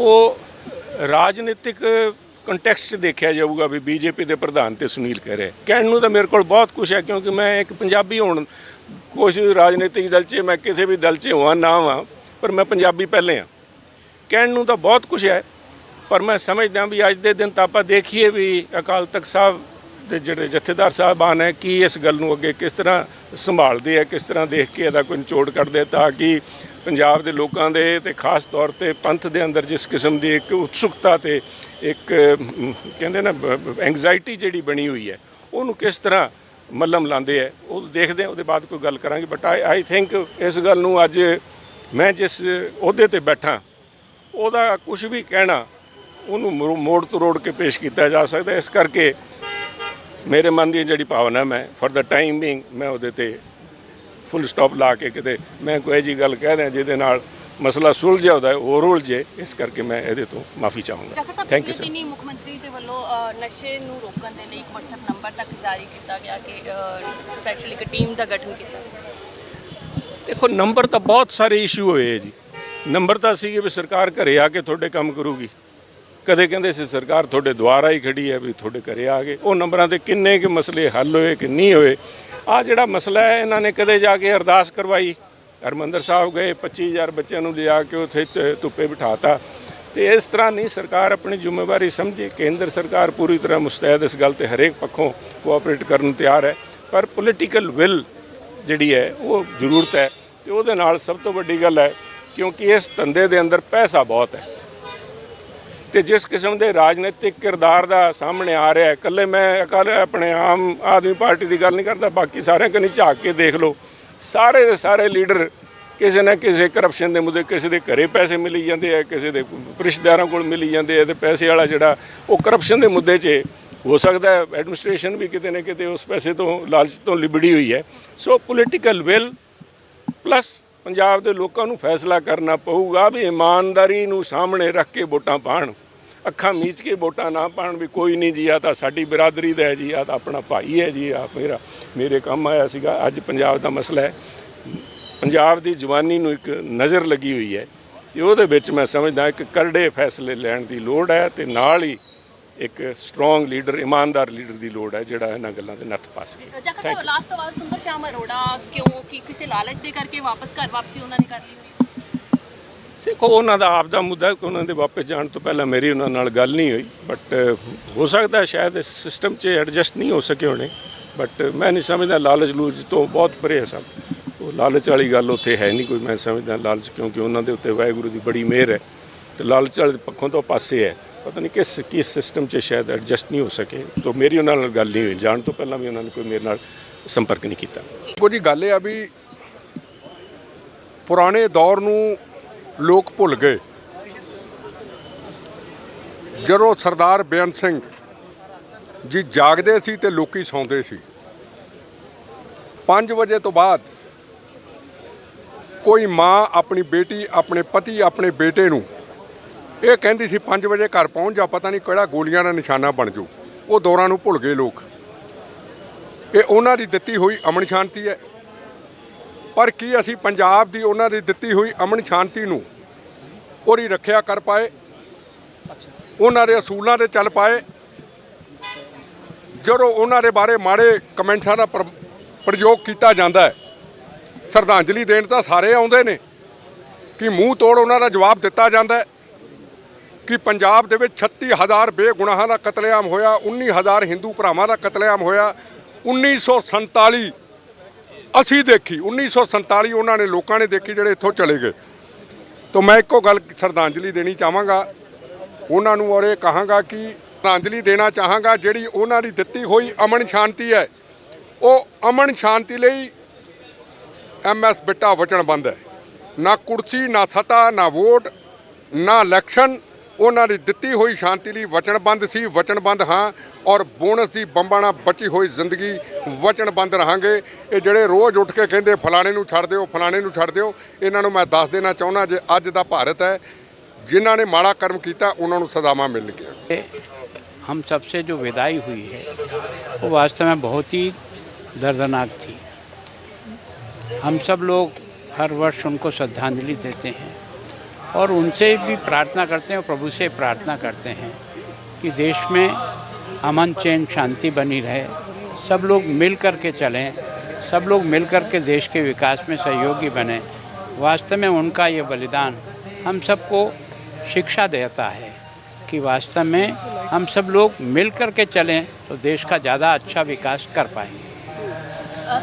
ਉਹ ਰਾਜਨੀਤਿਕ ਕੰਟੈਕਸਟ 'ਚ ਦੇਖਿਆ ਜਾਊਗਾ ਵੀ ਬੀਜੇਪੀ ਦੇ ਪ੍ਰਧਾਨ ਤੇ ਸੁਨੀਲ ਕਹਿ ਰਹੇ ਕਹਿਣ ਨੂੰ ਤਾਂ ਮੇਰੇ ਕੋਲ ਬਹੁਤ ਕੁਝ ਹੈ ਕਿਉਂਕਿ ਮੈਂ ਇੱਕ ਪੰਜਾਬੀ ਹੋਣ ਕੁਝ ਰਾਜਨੀਤਿਕ ਦਲ 'ਚ ਮੈਂ ਕਿਸੇ ਵੀ ਦਲ 'ਚ ਹੋਵਾਂ, ਨਾ ਹੋਵਾਂ ਪਰ ਮੈਂ ਪੰਜਾਬੀ ਪਹਿਲੇ ਹਾਂ। ਕਹਿਣ ਨੂੰ ਤਾਂ ਬਹੁਤ ਕੁਝ ਹੈ, ਪਰ ਮੈਂ ਸਮਝਦਾ ਵੀ ਅੱਜ ਦੇ ਦਿਨ ਤਾਂ ਆਪਾਂ ਦੇਖੀਏ ਵੀ ਅਕਾਲ ਤਖਤ ਸਾਹਿਬ ਦੇ ਜਿਹੜੇ ਜਥੇਦਾਰ ਸਾਹਿਬਾਨ ਹੈ, ਕੀ ਇਸ ਗੱਲ ਨੂੰ ਅੱਗੇ ਕਿਸ ਤਰ੍ਹਾਂ ਸੰਭਾਲਦੇ ਆ, ਕਿਸ ਤਰ੍ਹਾਂ ਦੇਖ ਕੇ ਇਹਦਾ ਕੋਈ ਨਿਚੋੜ ਕੱਢਦੇ ਤਾਂ ਕਿ ਪੰਜਾਬ ਦੇ ਲੋਕਾਂ ਦੇ ਤੇ ਖਾਸ ਤੌਰ ਤੇ ਪੰਥ ਦੇ ਅੰਦਰ ਜਿਸ ਕਿਸਮ ਦੀ ਇੱਕ ਉਤਸੁਕਤਾ ਤੇ ਇੱਕ ਕਹਿੰਦੇ ਨਾ ਐਂਗਜ਼ਾਇਟੀ ਜਿਹੜੀ ਬਣੀ ਹੋਈ ਹੈ, ਉਹਨੂੰ ਕਿਸ ਤਰ੍ਹਾਂ ਮੱਲਮ ਲਾਉਂਦੇ ਆ ਉਹ ਦੇਖਦੇ ਆ ਉਹਦੇ ਬਾਅਦ ਕੋਈ ਗੱਲ ਕਰਾਂਗੇ ਬਟ ਆਈ ਆਈ ਥਿੰਕ ਇਸ ਗੱਲ ਨੂੰ ਅੱਜ ਮੈਂ ਜਿਸ ਅਹੁਦੇ ਤੇ ਬੈਠਾ, ਉਹਦਾ ਕੁਝ ਵੀ ਕਹਿਣਾ, ਉਹਨੂੰ ਮੋੜ ਤੋੜ ਕੇ ਪੇਸ਼ ਕੀਤਾ ਜਾ ਸਕਦਾ ਇਸ ਕਰਕੇ ਮੇਰੇ ਮਨ ਦੀ ਜਿਹੜੀ ਭਾਵਨਾ ਮੈਂ ਫॉर ਦਾ ਟਾਈਮ ਬੀਇੰਗ ਮੈਂ ਉਹਦੇ ਤੇ ਫੁੱਲ ਸਟਾਪ ਲਾ ਕੇ ਕਿਤੇ ਮੈਂ ਕੋਈ ਜੀ ਗੱਲ ਕਹਿ ਰਿਹਾ ਜਿਹਦੇ ਨਾਲ ਮਸਲਾ ਸੁਲਝਿਆ ਹੁੰਦਾ ਹੈ ਹੋਰ ਉਲਝੇ ਇਸ ਕਰਕੇ ਮੈਂ ਇਹਦੇ ਤੋਂ ਮਾਫੀ ਚਾਹੂੰਗਾ। ਥੈਂਕ ਯੂ ਸਰ ਦਿਨੀ ਮੁੱਖ ਮੰਤਰੀ ਦੇ ਵੱਲੋਂ ਨਸ਼ੇ ਨੂੰ ਰੋਕਣ ਦੇ ਲਈ ਇੱਕ WhatsApp ਨੰਬਰ ਤੱਕ ਜਾਰੀ ਕੀਤਾ ਗਿਆ ਕਿ ਸਪੈਸ਼ਲ ਇੱਕ ਟੀਮ ਦਾ ਗਠਨ ਕੀਤਾ ਦੇਖੋ ਨੰਬਰ ਤਾਂ ਬਹੁਤ ਸਾਰੇ ਇਸ਼ੂ ਹੋਏ ਜੀ। ਨੰਬਰ ਤਾਂ ਸੀ ਵੀ ਸਰਕਾਰ ਘਰੇ ਆ ਕੇ ਤੁਹਾਡੇ ਕੰਮ ਕਰੂਗੀ। ਕਦੇ ਕਹਿੰਦੇ ਸੀ, ਸਰਕਾਰ ਤੁਹਾਡੇ ਦੁਆਰਾ ਹੀ ਖੜੀ ਹੈ ਵੀ ਤੁਹਾਡੇ ਘਰੇ ਆ ਗਏ। ਉਹ ਨੰਬਰਾਂ ਤੇ ਕਿੰਨੇ ਕਿ ਮਸਲੇ ਹੱਲ ਹੋਏ ਕਿ ਨਹੀਂ ਹੋਏ। ਆ ਜਿਹੜਾ ਮਸਲਾ ਹੈ, ਇਹਨਾਂ ਨੇ ਕਦੇ ਜਾ ਕੇ ਅਰਦਾਸ ਕਰਵਾਈ। ਹਰਮੰਦਰ ਸਾਹਿਬ ਗਏ 25000 ਬੱਚਿਆਂ ਨੂੰ ਲਿਆ ਕੇ ਉੱਥੇ ਧ- ਧੁੱਪੇ ਬਿਠਾਤਾ। ਤੇ ਇਸ ਤਰ੍ਹਾਂ ਨਹੀਂ, ਸਰਕਾਰ ਆਪਣੀ ਜ਼ਿੰਮੇਵਾਰੀ ਸਮਝੇ। ਕੇਂਦਰ ਸਰਕਾਰ ਪੂਰੀ ਤਰ੍ਹਾਂ ਮੁਸਤੈਦ ਇਸ ਗੱਲ ਤੇ ਹਰੇਕ ਪੱਖੋਂ ਕੋਆਪਰੇਟ ਕਰਨ ਨੂੰ ਤਿਆਰ ਹੈ। ਪਰ ਪੋਲੀਟੀਕਲ ਵਿਲ ਜਿਹੜੀ ਹੈ, ਉਹ ਜ਼ਰੂਰਤ ਹੈ। ਤੇ ਉਹਦੇ ਨਾਲ ਸਭ ਤੋਂ ਵੱਡੀ ਗੱਲ ਹੈ, ਕਿਉਂਕਿ ਇਸ ਧੰਦੇ ਦੇ ਅੰਦਰ ਪੈਸਾ ਬਹੁਤ ਹੈ। ਤੇ ਜਿਸ ਕਿਸਮ ਦੇ ਰਾਜਨੀਤਿਕ ਕਿਰਦਾਰ ਦਾ ਸਾਹਮਣੇ ਆ ਰਿਹਾ ਹੈ, ਇਕੱਲੇ ਮੈਂ ਅਕਾਲ ਆਪਣੇ ਆਮ ਆਦਮੀ ਪਾਰਟੀ ਦੀ ਗੱਲ ਨਹੀਂ ਕਰਦਾ, ਬਾਕੀ ਸਾਰਿਆਂ ਕਨੀ ਝਾਕ ਕੇ ਦੇਖ ਲਓ। ਸਾਰੇ ਦੇ ਸਾਰੇ ਲੀਡਰ ਕਿਸੇ ਨਾ ਕਿਸੇ ਕਰਪਸ਼ਨ ਦੇ ਮੁੱਦੇ, ਕਿਸੇ ਦੇ ਘਰੇ ਪੈਸੇ ਮਿਲੀ ਜਾਂਦੇ ਆ, ਕਿਸੇ ਦੇ ਰਿਸ਼ਤੇਦਾਰਾਂ ਕੋਲ ਮਿਲੀ ਜਾਂਦੇ ਆ ਤੇ ਪੈਸੇ ਵਾਲਾ ਜਿਹੜਾ ਉਹ ਕਰਪਸ਼ਨ ਦੇ ਮੁੱਦੇ 'ਚ ਹੋ ਸਕਦਾ ਹੈ। ਐਡਮਿਨਿਸਟ੍ਰੇਸ਼ਨ ਵੀ ਕਿਤੇ ਨਾ ਕਿਤੇ ਉਸ ਪੈਸੇ ਤੋਂ, ਲਾਲਚ ਤੋਂ ਲਿਬੜੀ ਹੋਈ ਹੈ। So political will plus Punjab ਦੇ ਲੋਕਾਂ ਨੂੰ ਫੈਸਲਾ ਕਰਨਾ ਪਊਗਾ ਵੀ ਇਮਾਨਦਾਰੀ ਨੂੰ ਸਾਹਮਣੇ ਰੱਖ ਕੇ ਵੋਟਾਂ ਪਾਣ। ਅੱਖਾਂ ਮੀਚ ਕੇ ਵੋਟਾਂ ਨਾ ਪਾਣ ਵੀ ਕੋਈ ਨਹੀਂ ਜੀ ਆ ਤਾਂ ਸਾਡੀ ਬਰਾਦਰੀ ਦਾ ਹੈ ਜੀ ਆ ਤਾਂ ਆਪਣਾ ਭਾਈ ਹੈ ਜੀ ਆ ਮੇਰਾ ਮੇਰੇ ਕੰਮ ਆਇਆ ਸੀਗਾ ਅੱਜ ਪੰਜਾਬ ਦਾ ਮਸਲਾ ਹੈ। ਪੰਜਾਬ ਦੀ ਜਵਾਨੀ ਨੂੰ ਇੱਕ ਨਜ਼ਰ ਲੱਗੀ ਹੋਈ ਹੈ ਤੇ ਉਹਦੇ ਵਿੱਚ ਮੈਂ ਸਮਝਦਾ ਇੱਕ ਕਰੜੇ ਫੈਸਲੇ ਲੈਣ ਦੀ ਲੋੜ ਹੈ ਤੇ ਨਾਲ ਹੀ ਇੱਕ ਸਟਰੋਂਗ ਲੀਡਰ ਇਮਾਨਦਾਰ ਲੀਡਰ ਦੀ ਲੋੜ ਹੈ ਜਿਹੜਾ ਇਹਨਾਂ ਗੱਲਾਂ ਦੇ ਨੱਥ ਪਾ ਸਕੇ। ਜਾਖੜ ਸਾਹਿਬ ਲਾਸਟ ਸਵਾਲ ਸੁੰਦਰ ਸ਼ਾਮ ਅਰੋੜਾ ਕਿਉਂ ਕਿ ਕਿਸੇ ਲਾਲਚ ਦੇ ਕਰਕੇ ਵਾਪਸ ਘਰ ਵਾਪਸੀ ਉਹਨਾਂ ਨੇ ਕਰ ਲਈ ਹੋਈ? ਦੇਖੋ, ਉਹਨਾਂ ਦਾ ਆਪ ਦਾ ਮੁੱਦਾ ਕਿ ਉਹਨਾਂ ਦੇ ਵਾਪਸ ਜਾਣ ਤੋਂ ਪਹਿਲਾਂ ਮੇਰੀ ਉਹਨਾਂ ਨਾਲ ਗੱਲ ਨਹੀਂ ਹੋਈ ਬਟ ਹੋ ਸਕਦਾ ਸ਼ਾਇਦ ਇਸ ਸਿਸਟਮ 'ਚ ਐਡਜਸਟ ਨਹੀਂ ਹੋ ਸਕੇ ਹੋਣੇ ਬਟ ਮੈਂ ਨਹੀਂ ਸਮਝਦਾ ਲਾਲਚ ਲੂਜ ਤੋਂ ਬਹੁਤ ਪਰੇ ਹੈ ਸਭ। ਉਹ ਲਾਲਚ ਵਾਲੀ ਗੱਲ ਉੱਥੇ ਹੈ ਨਹੀਂ ਕੋਈ, ਮੈਂ ਸਮਝਦਾ ਲਾਲਚ ਕਿਉਂਕਿ ਉਹਨਾਂ ਦੇ ਉੱਤੇ ਵਾਹਿਗੁਰੂ ਦੀ ਬੜੀ ਮਿਹਰ ਹੈ, ਤੇ ਲਾਲਚ ਵਾਲੇ ਪੱਖੋਂ ਤੋਂ ਪਾਸੇ ਹੈ। ਪਤਾ ਨਹੀਂ ਕਿਸ ਕਿਸ ਸਿਸਟਮ 'ਚ ਸ਼ਾਇਦ ਐਡਜਸਟ ਨਹੀਂ ਹੋ ਸਕੇ, ਤੋਂ ਮੇਰੀ ਉਹਨਾਂ ਨਾਲ ਗੱਲ ਨਹੀਂ ਹੋਈ। ਜਾਣ ਤੋਂ ਪਹਿਲਾਂ ਵੀ ਉਹਨਾਂ ਨੇ ਕੋਈ ਮੇਰੇ ਨਾਲ ਸੰਪਰਕ ਨਹੀਂ ਕੀਤਾ। ਕੋਈ ਜੀ ਗੱਲ ਇਹ ਆ ਵੀ ਪੁਰਾਣੇ ਦੌਰ ਨੂੰ ਲੋਕ ਭੁੱਲ ਗਏ। ਜਦੋਂ ਸਰਦਾਰ ਬੇਅੰਤ ਸਿੰਘ ਜੀ ਜਾਗਦੇ ਸੀ ਤੇ ਲੋਕੀ ਸੌਂਦੇ ਸੀ 5 ਵਜੇ ਤੋਂ ਬਾਅਦ ਕੋਈ ਮਾਂ ਆਪਣੀ ਬੇਟੀ, ਆਪਣੇ ਪਤੀ, ਆਪਣੇ ਬੇਟੇ ਨੂੰ ਇਹ ਕਹਿੰਦੀ ਸੀ 5 ਵਜੇ ਘਰ ਪਹੁੰਚ ਜਾ, ਪਤਾ ਨਹੀਂ ਕਿਹੜਾ ਗੋਲੀਆਂ ਦਾ ਨਿਸ਼ਾਨਾ ਬਣ ਜਾਊ। ਉਹ ਦੌਰਾਂ ਨੂੰ ਭੁੱਲ ਗਏ ਲੋਕ। ਇਹ ਉਹਨਾਂ ਦੀ ਦਿੱਤੀ ਹੋਈ ਅਮਨ ਸ਼ਾਂਤੀ ਹੈ। ਪਰ ਕੀ ਅਸੀਂ ਪੰਜਾਬ ਦੀ ਉਹਨਾਂ ਦੀ ਦਿੱਤੀ ਹੋਈ ਅਮਨ ਸ਼ਾਂਤੀ ਨੂੰ ਉਹਦੀ ਰੱਖਿਆ ਕਰ ਪਾਏ? ਉਹਨਾਂ ਦੇ ਅਸੂਲਾਂ ਤੇ ਚੱਲ ਪਾਏ? ਜਦੋਂ ਉਹਨਾਂ ਦੇ ਬਾਰੇ ਮਾੜੇ ਕਮੈਂਟਾਂ ਦਾ ਪ੍ਰਯੋਗ ਕੀਤਾ ਜਾਂਦਾ ਹੈ, ਸ਼ਰਧਾਂਜਲੀ ਦੇਣ ਤਾਂ ਸਾਰੇ ਆਉਂਦੇ ਨੇ। ਕਿ ਮੂੰਹ ਤੋੜ ਉਹਨਾਂ ਦਾ ਜਵਾਬ ਦਿੱਤਾ ਜਾਂਦਾ ਹੈ? ਕਿ ਪੰਜਾਬ ਦੇ ਵਿੱਚ 36000 ਬੇਗੁਨਾਹਾਂ ਦਾ ਕਤਲੇਆਮ ਹੋਇਆ 19000 ਹਿੰਦੂ ਭਰਾਵਾਂ ਦਾ ਕਤਲੇਆਮ ਹੋਇਆ 1947 ਅਸੀਂ ਦੇਖੀ 1947 ਉਹਨਾਂ ਨੇ ਲੋਕਾਂ ਨੇ ਦੇਖੀ ਜਿਹੜੇ ਇੱਥੋਂ ਚਲੇ ਗਏ। ਤਾਂ ਮੈਂ ਇੱਕੋ ਗੱਲ ਸ਼ਰਧਾਂਜਲੀ ਦੇਣੀ ਚਾਹਾਂਗਾ। ਉਹਨਾਂ ਨੂੰ ਔਰ ਇਹ ਕਹਾਂਗਾ ਕਿ ਸ਼ਰਧਾਂਜਲੀ ਦੇਣਾ ਚਾਹਾਂਗਾ, ਜਿਹੜੀ ਉਹਨਾਂ ਦੀ ਦਿੱਤੀ ਹੋਈ ਅਮਨ ਸ਼ਾਂਤੀ ਹੈ। ਉਹ ਅਮਨ ਸ਼ਾਂਤੀ ਲਈ ਐਮਐਸ ਬਿੱਟਾ ਵਚਨਬੰਦ ਹੈ। ਨਾ ਕੁਰਸੀ, ਨਾ ਥਤਾ ਨਾ ਵੋਟ, ਨਾ ਇਲੈਕਸ਼ਨ ਉਹਨਾਂ ਦੀ ਦਿੱਤੀ ਹੋਈ ਸ਼ਾਂਤੀ ਲਈ ਵਚਨਬੰਦ ਸੀ ਵਚਨਬੰਦ ਹਾਂ ਔਰ ਬੋਨਸ ਦੀ ਬੰਬਾਂ ਨਾਲ ਬਚੀ ਹੋਈ ਜ਼ਿੰਦਗੀ ਵਚਨਬੰਦ ਰਹਾਂਗੇ ਇਹ ਜਿਹੜੇ ਰੋਜ਼ ਉੱਠ ਕੇ ਕਹਿੰਦੇ ਫਲਾਣੇ ਨੂੰ ਛੱਡ ਦਿਓ ਫਲਾਣੇ ਨੂੰ ਛੱਡ ਦਿਓ ਇਹਨਾਂ ਨੂੰ ਮੈਂ ਦੱਸ ਦੇਣਾ ਚਾਹੁੰਦਾ ਜੇ ਅੱਜ ਦਾ ਭਾਰਤ ਹੈ ਜਿਨ੍ਹਾਂ ਨੇ ਮਾੜਾ ਕਰਮ ਕੀਤਾ ਉਹਨਾਂ ਨੂੰ ਸਜ਼ਾਵਾਂ ਮਿਲਣਗੀਆਂ हम सबसे जो विदाई हुई है वो वास्तव में बहुत ही दर्दनाक थी हम सब लोग हर वर्ष उनको श्रद्धांजलि देते हैं और उनसे भी प्रार्थना करते हैं और प्रभु से प्रार्थना करते हैं कि देश में अमन चैन शांति बनी रहे। सब लोग मिल कर के चलें, सब लोग मिल कर के देश के विकास में सहयोगी बने। वास्तव में उनका ये बलिदान हम सबको शिक्षा देता है कि वास्तव में हम सब लोग मिल कर के चलें तो देश का ज़्यादा अच्छा विकास कर पाएँगे।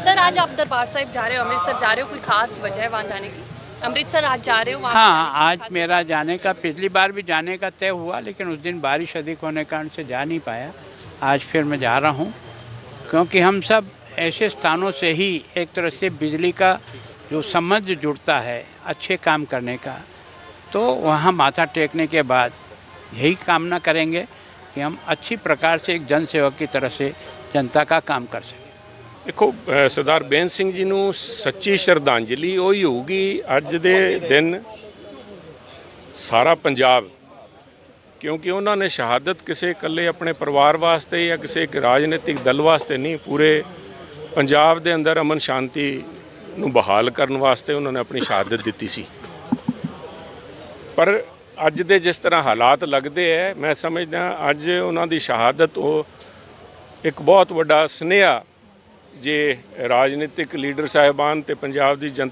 सर, आज आप दरबार साहिब जा रहे हो, अमृतसर जा रहे हो, कोई खास वजह है वहाँ जाने की? अमृतसर आज जा रहे हो वहाँ हाँ आज मेरा जाने का पिछली बार भी जाने का तय हुआ लेकिन उस दिन बारिश अधिक होने के कारण से जा नहीं पाया। आज फिर मैं जा रहा हूँ क्योंकि हम सब ऐसे स्थानों से ही एक तरह से बिजली का जो संबंध जुड़ता है अच्छे काम करने का। तो वहाँ माथा टेकने के बाद यही कामना करेंगे कि हम अच्छी प्रकार से एक जन सेवक की तरह से जनता का काम कर सकें। ਦੇਖੋ ਸਰਦਾਰ ਬੇਨ ਸਿੰਘ ਜੀ ਨੂੰ ਸੱਚੀ ਸ਼ਰਧਾਂਜਲੀ ਉਹੀ ਹੋਊਗੀ ਅੱਜ ਦੇ ਦਿਨ ਸਾਰਾ ਪੰਜਾਬ, ਕਿਉਂਕਿ ਉਹਨਾਂ ਨੇ ਸ਼ਹਾਦਤ ਕਿਸੇ ਇਕੱਲੇ ਆਪਣੇ ਪਰਿਵਾਰ ਵਾਸਤੇ ਜਾਂ ਕਿਸੇ ਇੱਕ ਰਾਜਨੀਤਿਕ ਦਲ ਵਾਸਤੇ ਨਹੀਂ, ਪੂਰੇ ਪੰਜਾਬ ਦੇ ਅੰਦਰ ਅਮਨ ਸ਼ਾਂਤੀ ਨੂੰ ਬਹਾਲ ਕਰਨ ਵਾਸਤੇ ਉਹਨਾਂ ਨੇ ਆਪਣੀ ਸ਼ਹਾਦਤ ਦਿੱਤੀ ਸੀ। ਪਰ ਅੱਜ ਦੇ ਜਿਸ ਤਰ੍ਹਾਂ ਹਾਲਾਤ ਲੱਗਦੇ ਐ, ਮੈਂ ਸਮਝਦਾ ਅੱਜ ਉਹਨਾਂ ਦੀ ਸ਼ਹਾਦਤ ਉਹ ਇੱਕ ਬਹੁਤ ਵੱਡਾ ਸਨੇਹਾ ਜੇ ਰਾਜਨੀਤਿਕ ਲੀਡਰ ਸਾਹਿਬਾਨ ਤੇ ਪੰਜਾਬ ਦੀ ਜਨਤਾ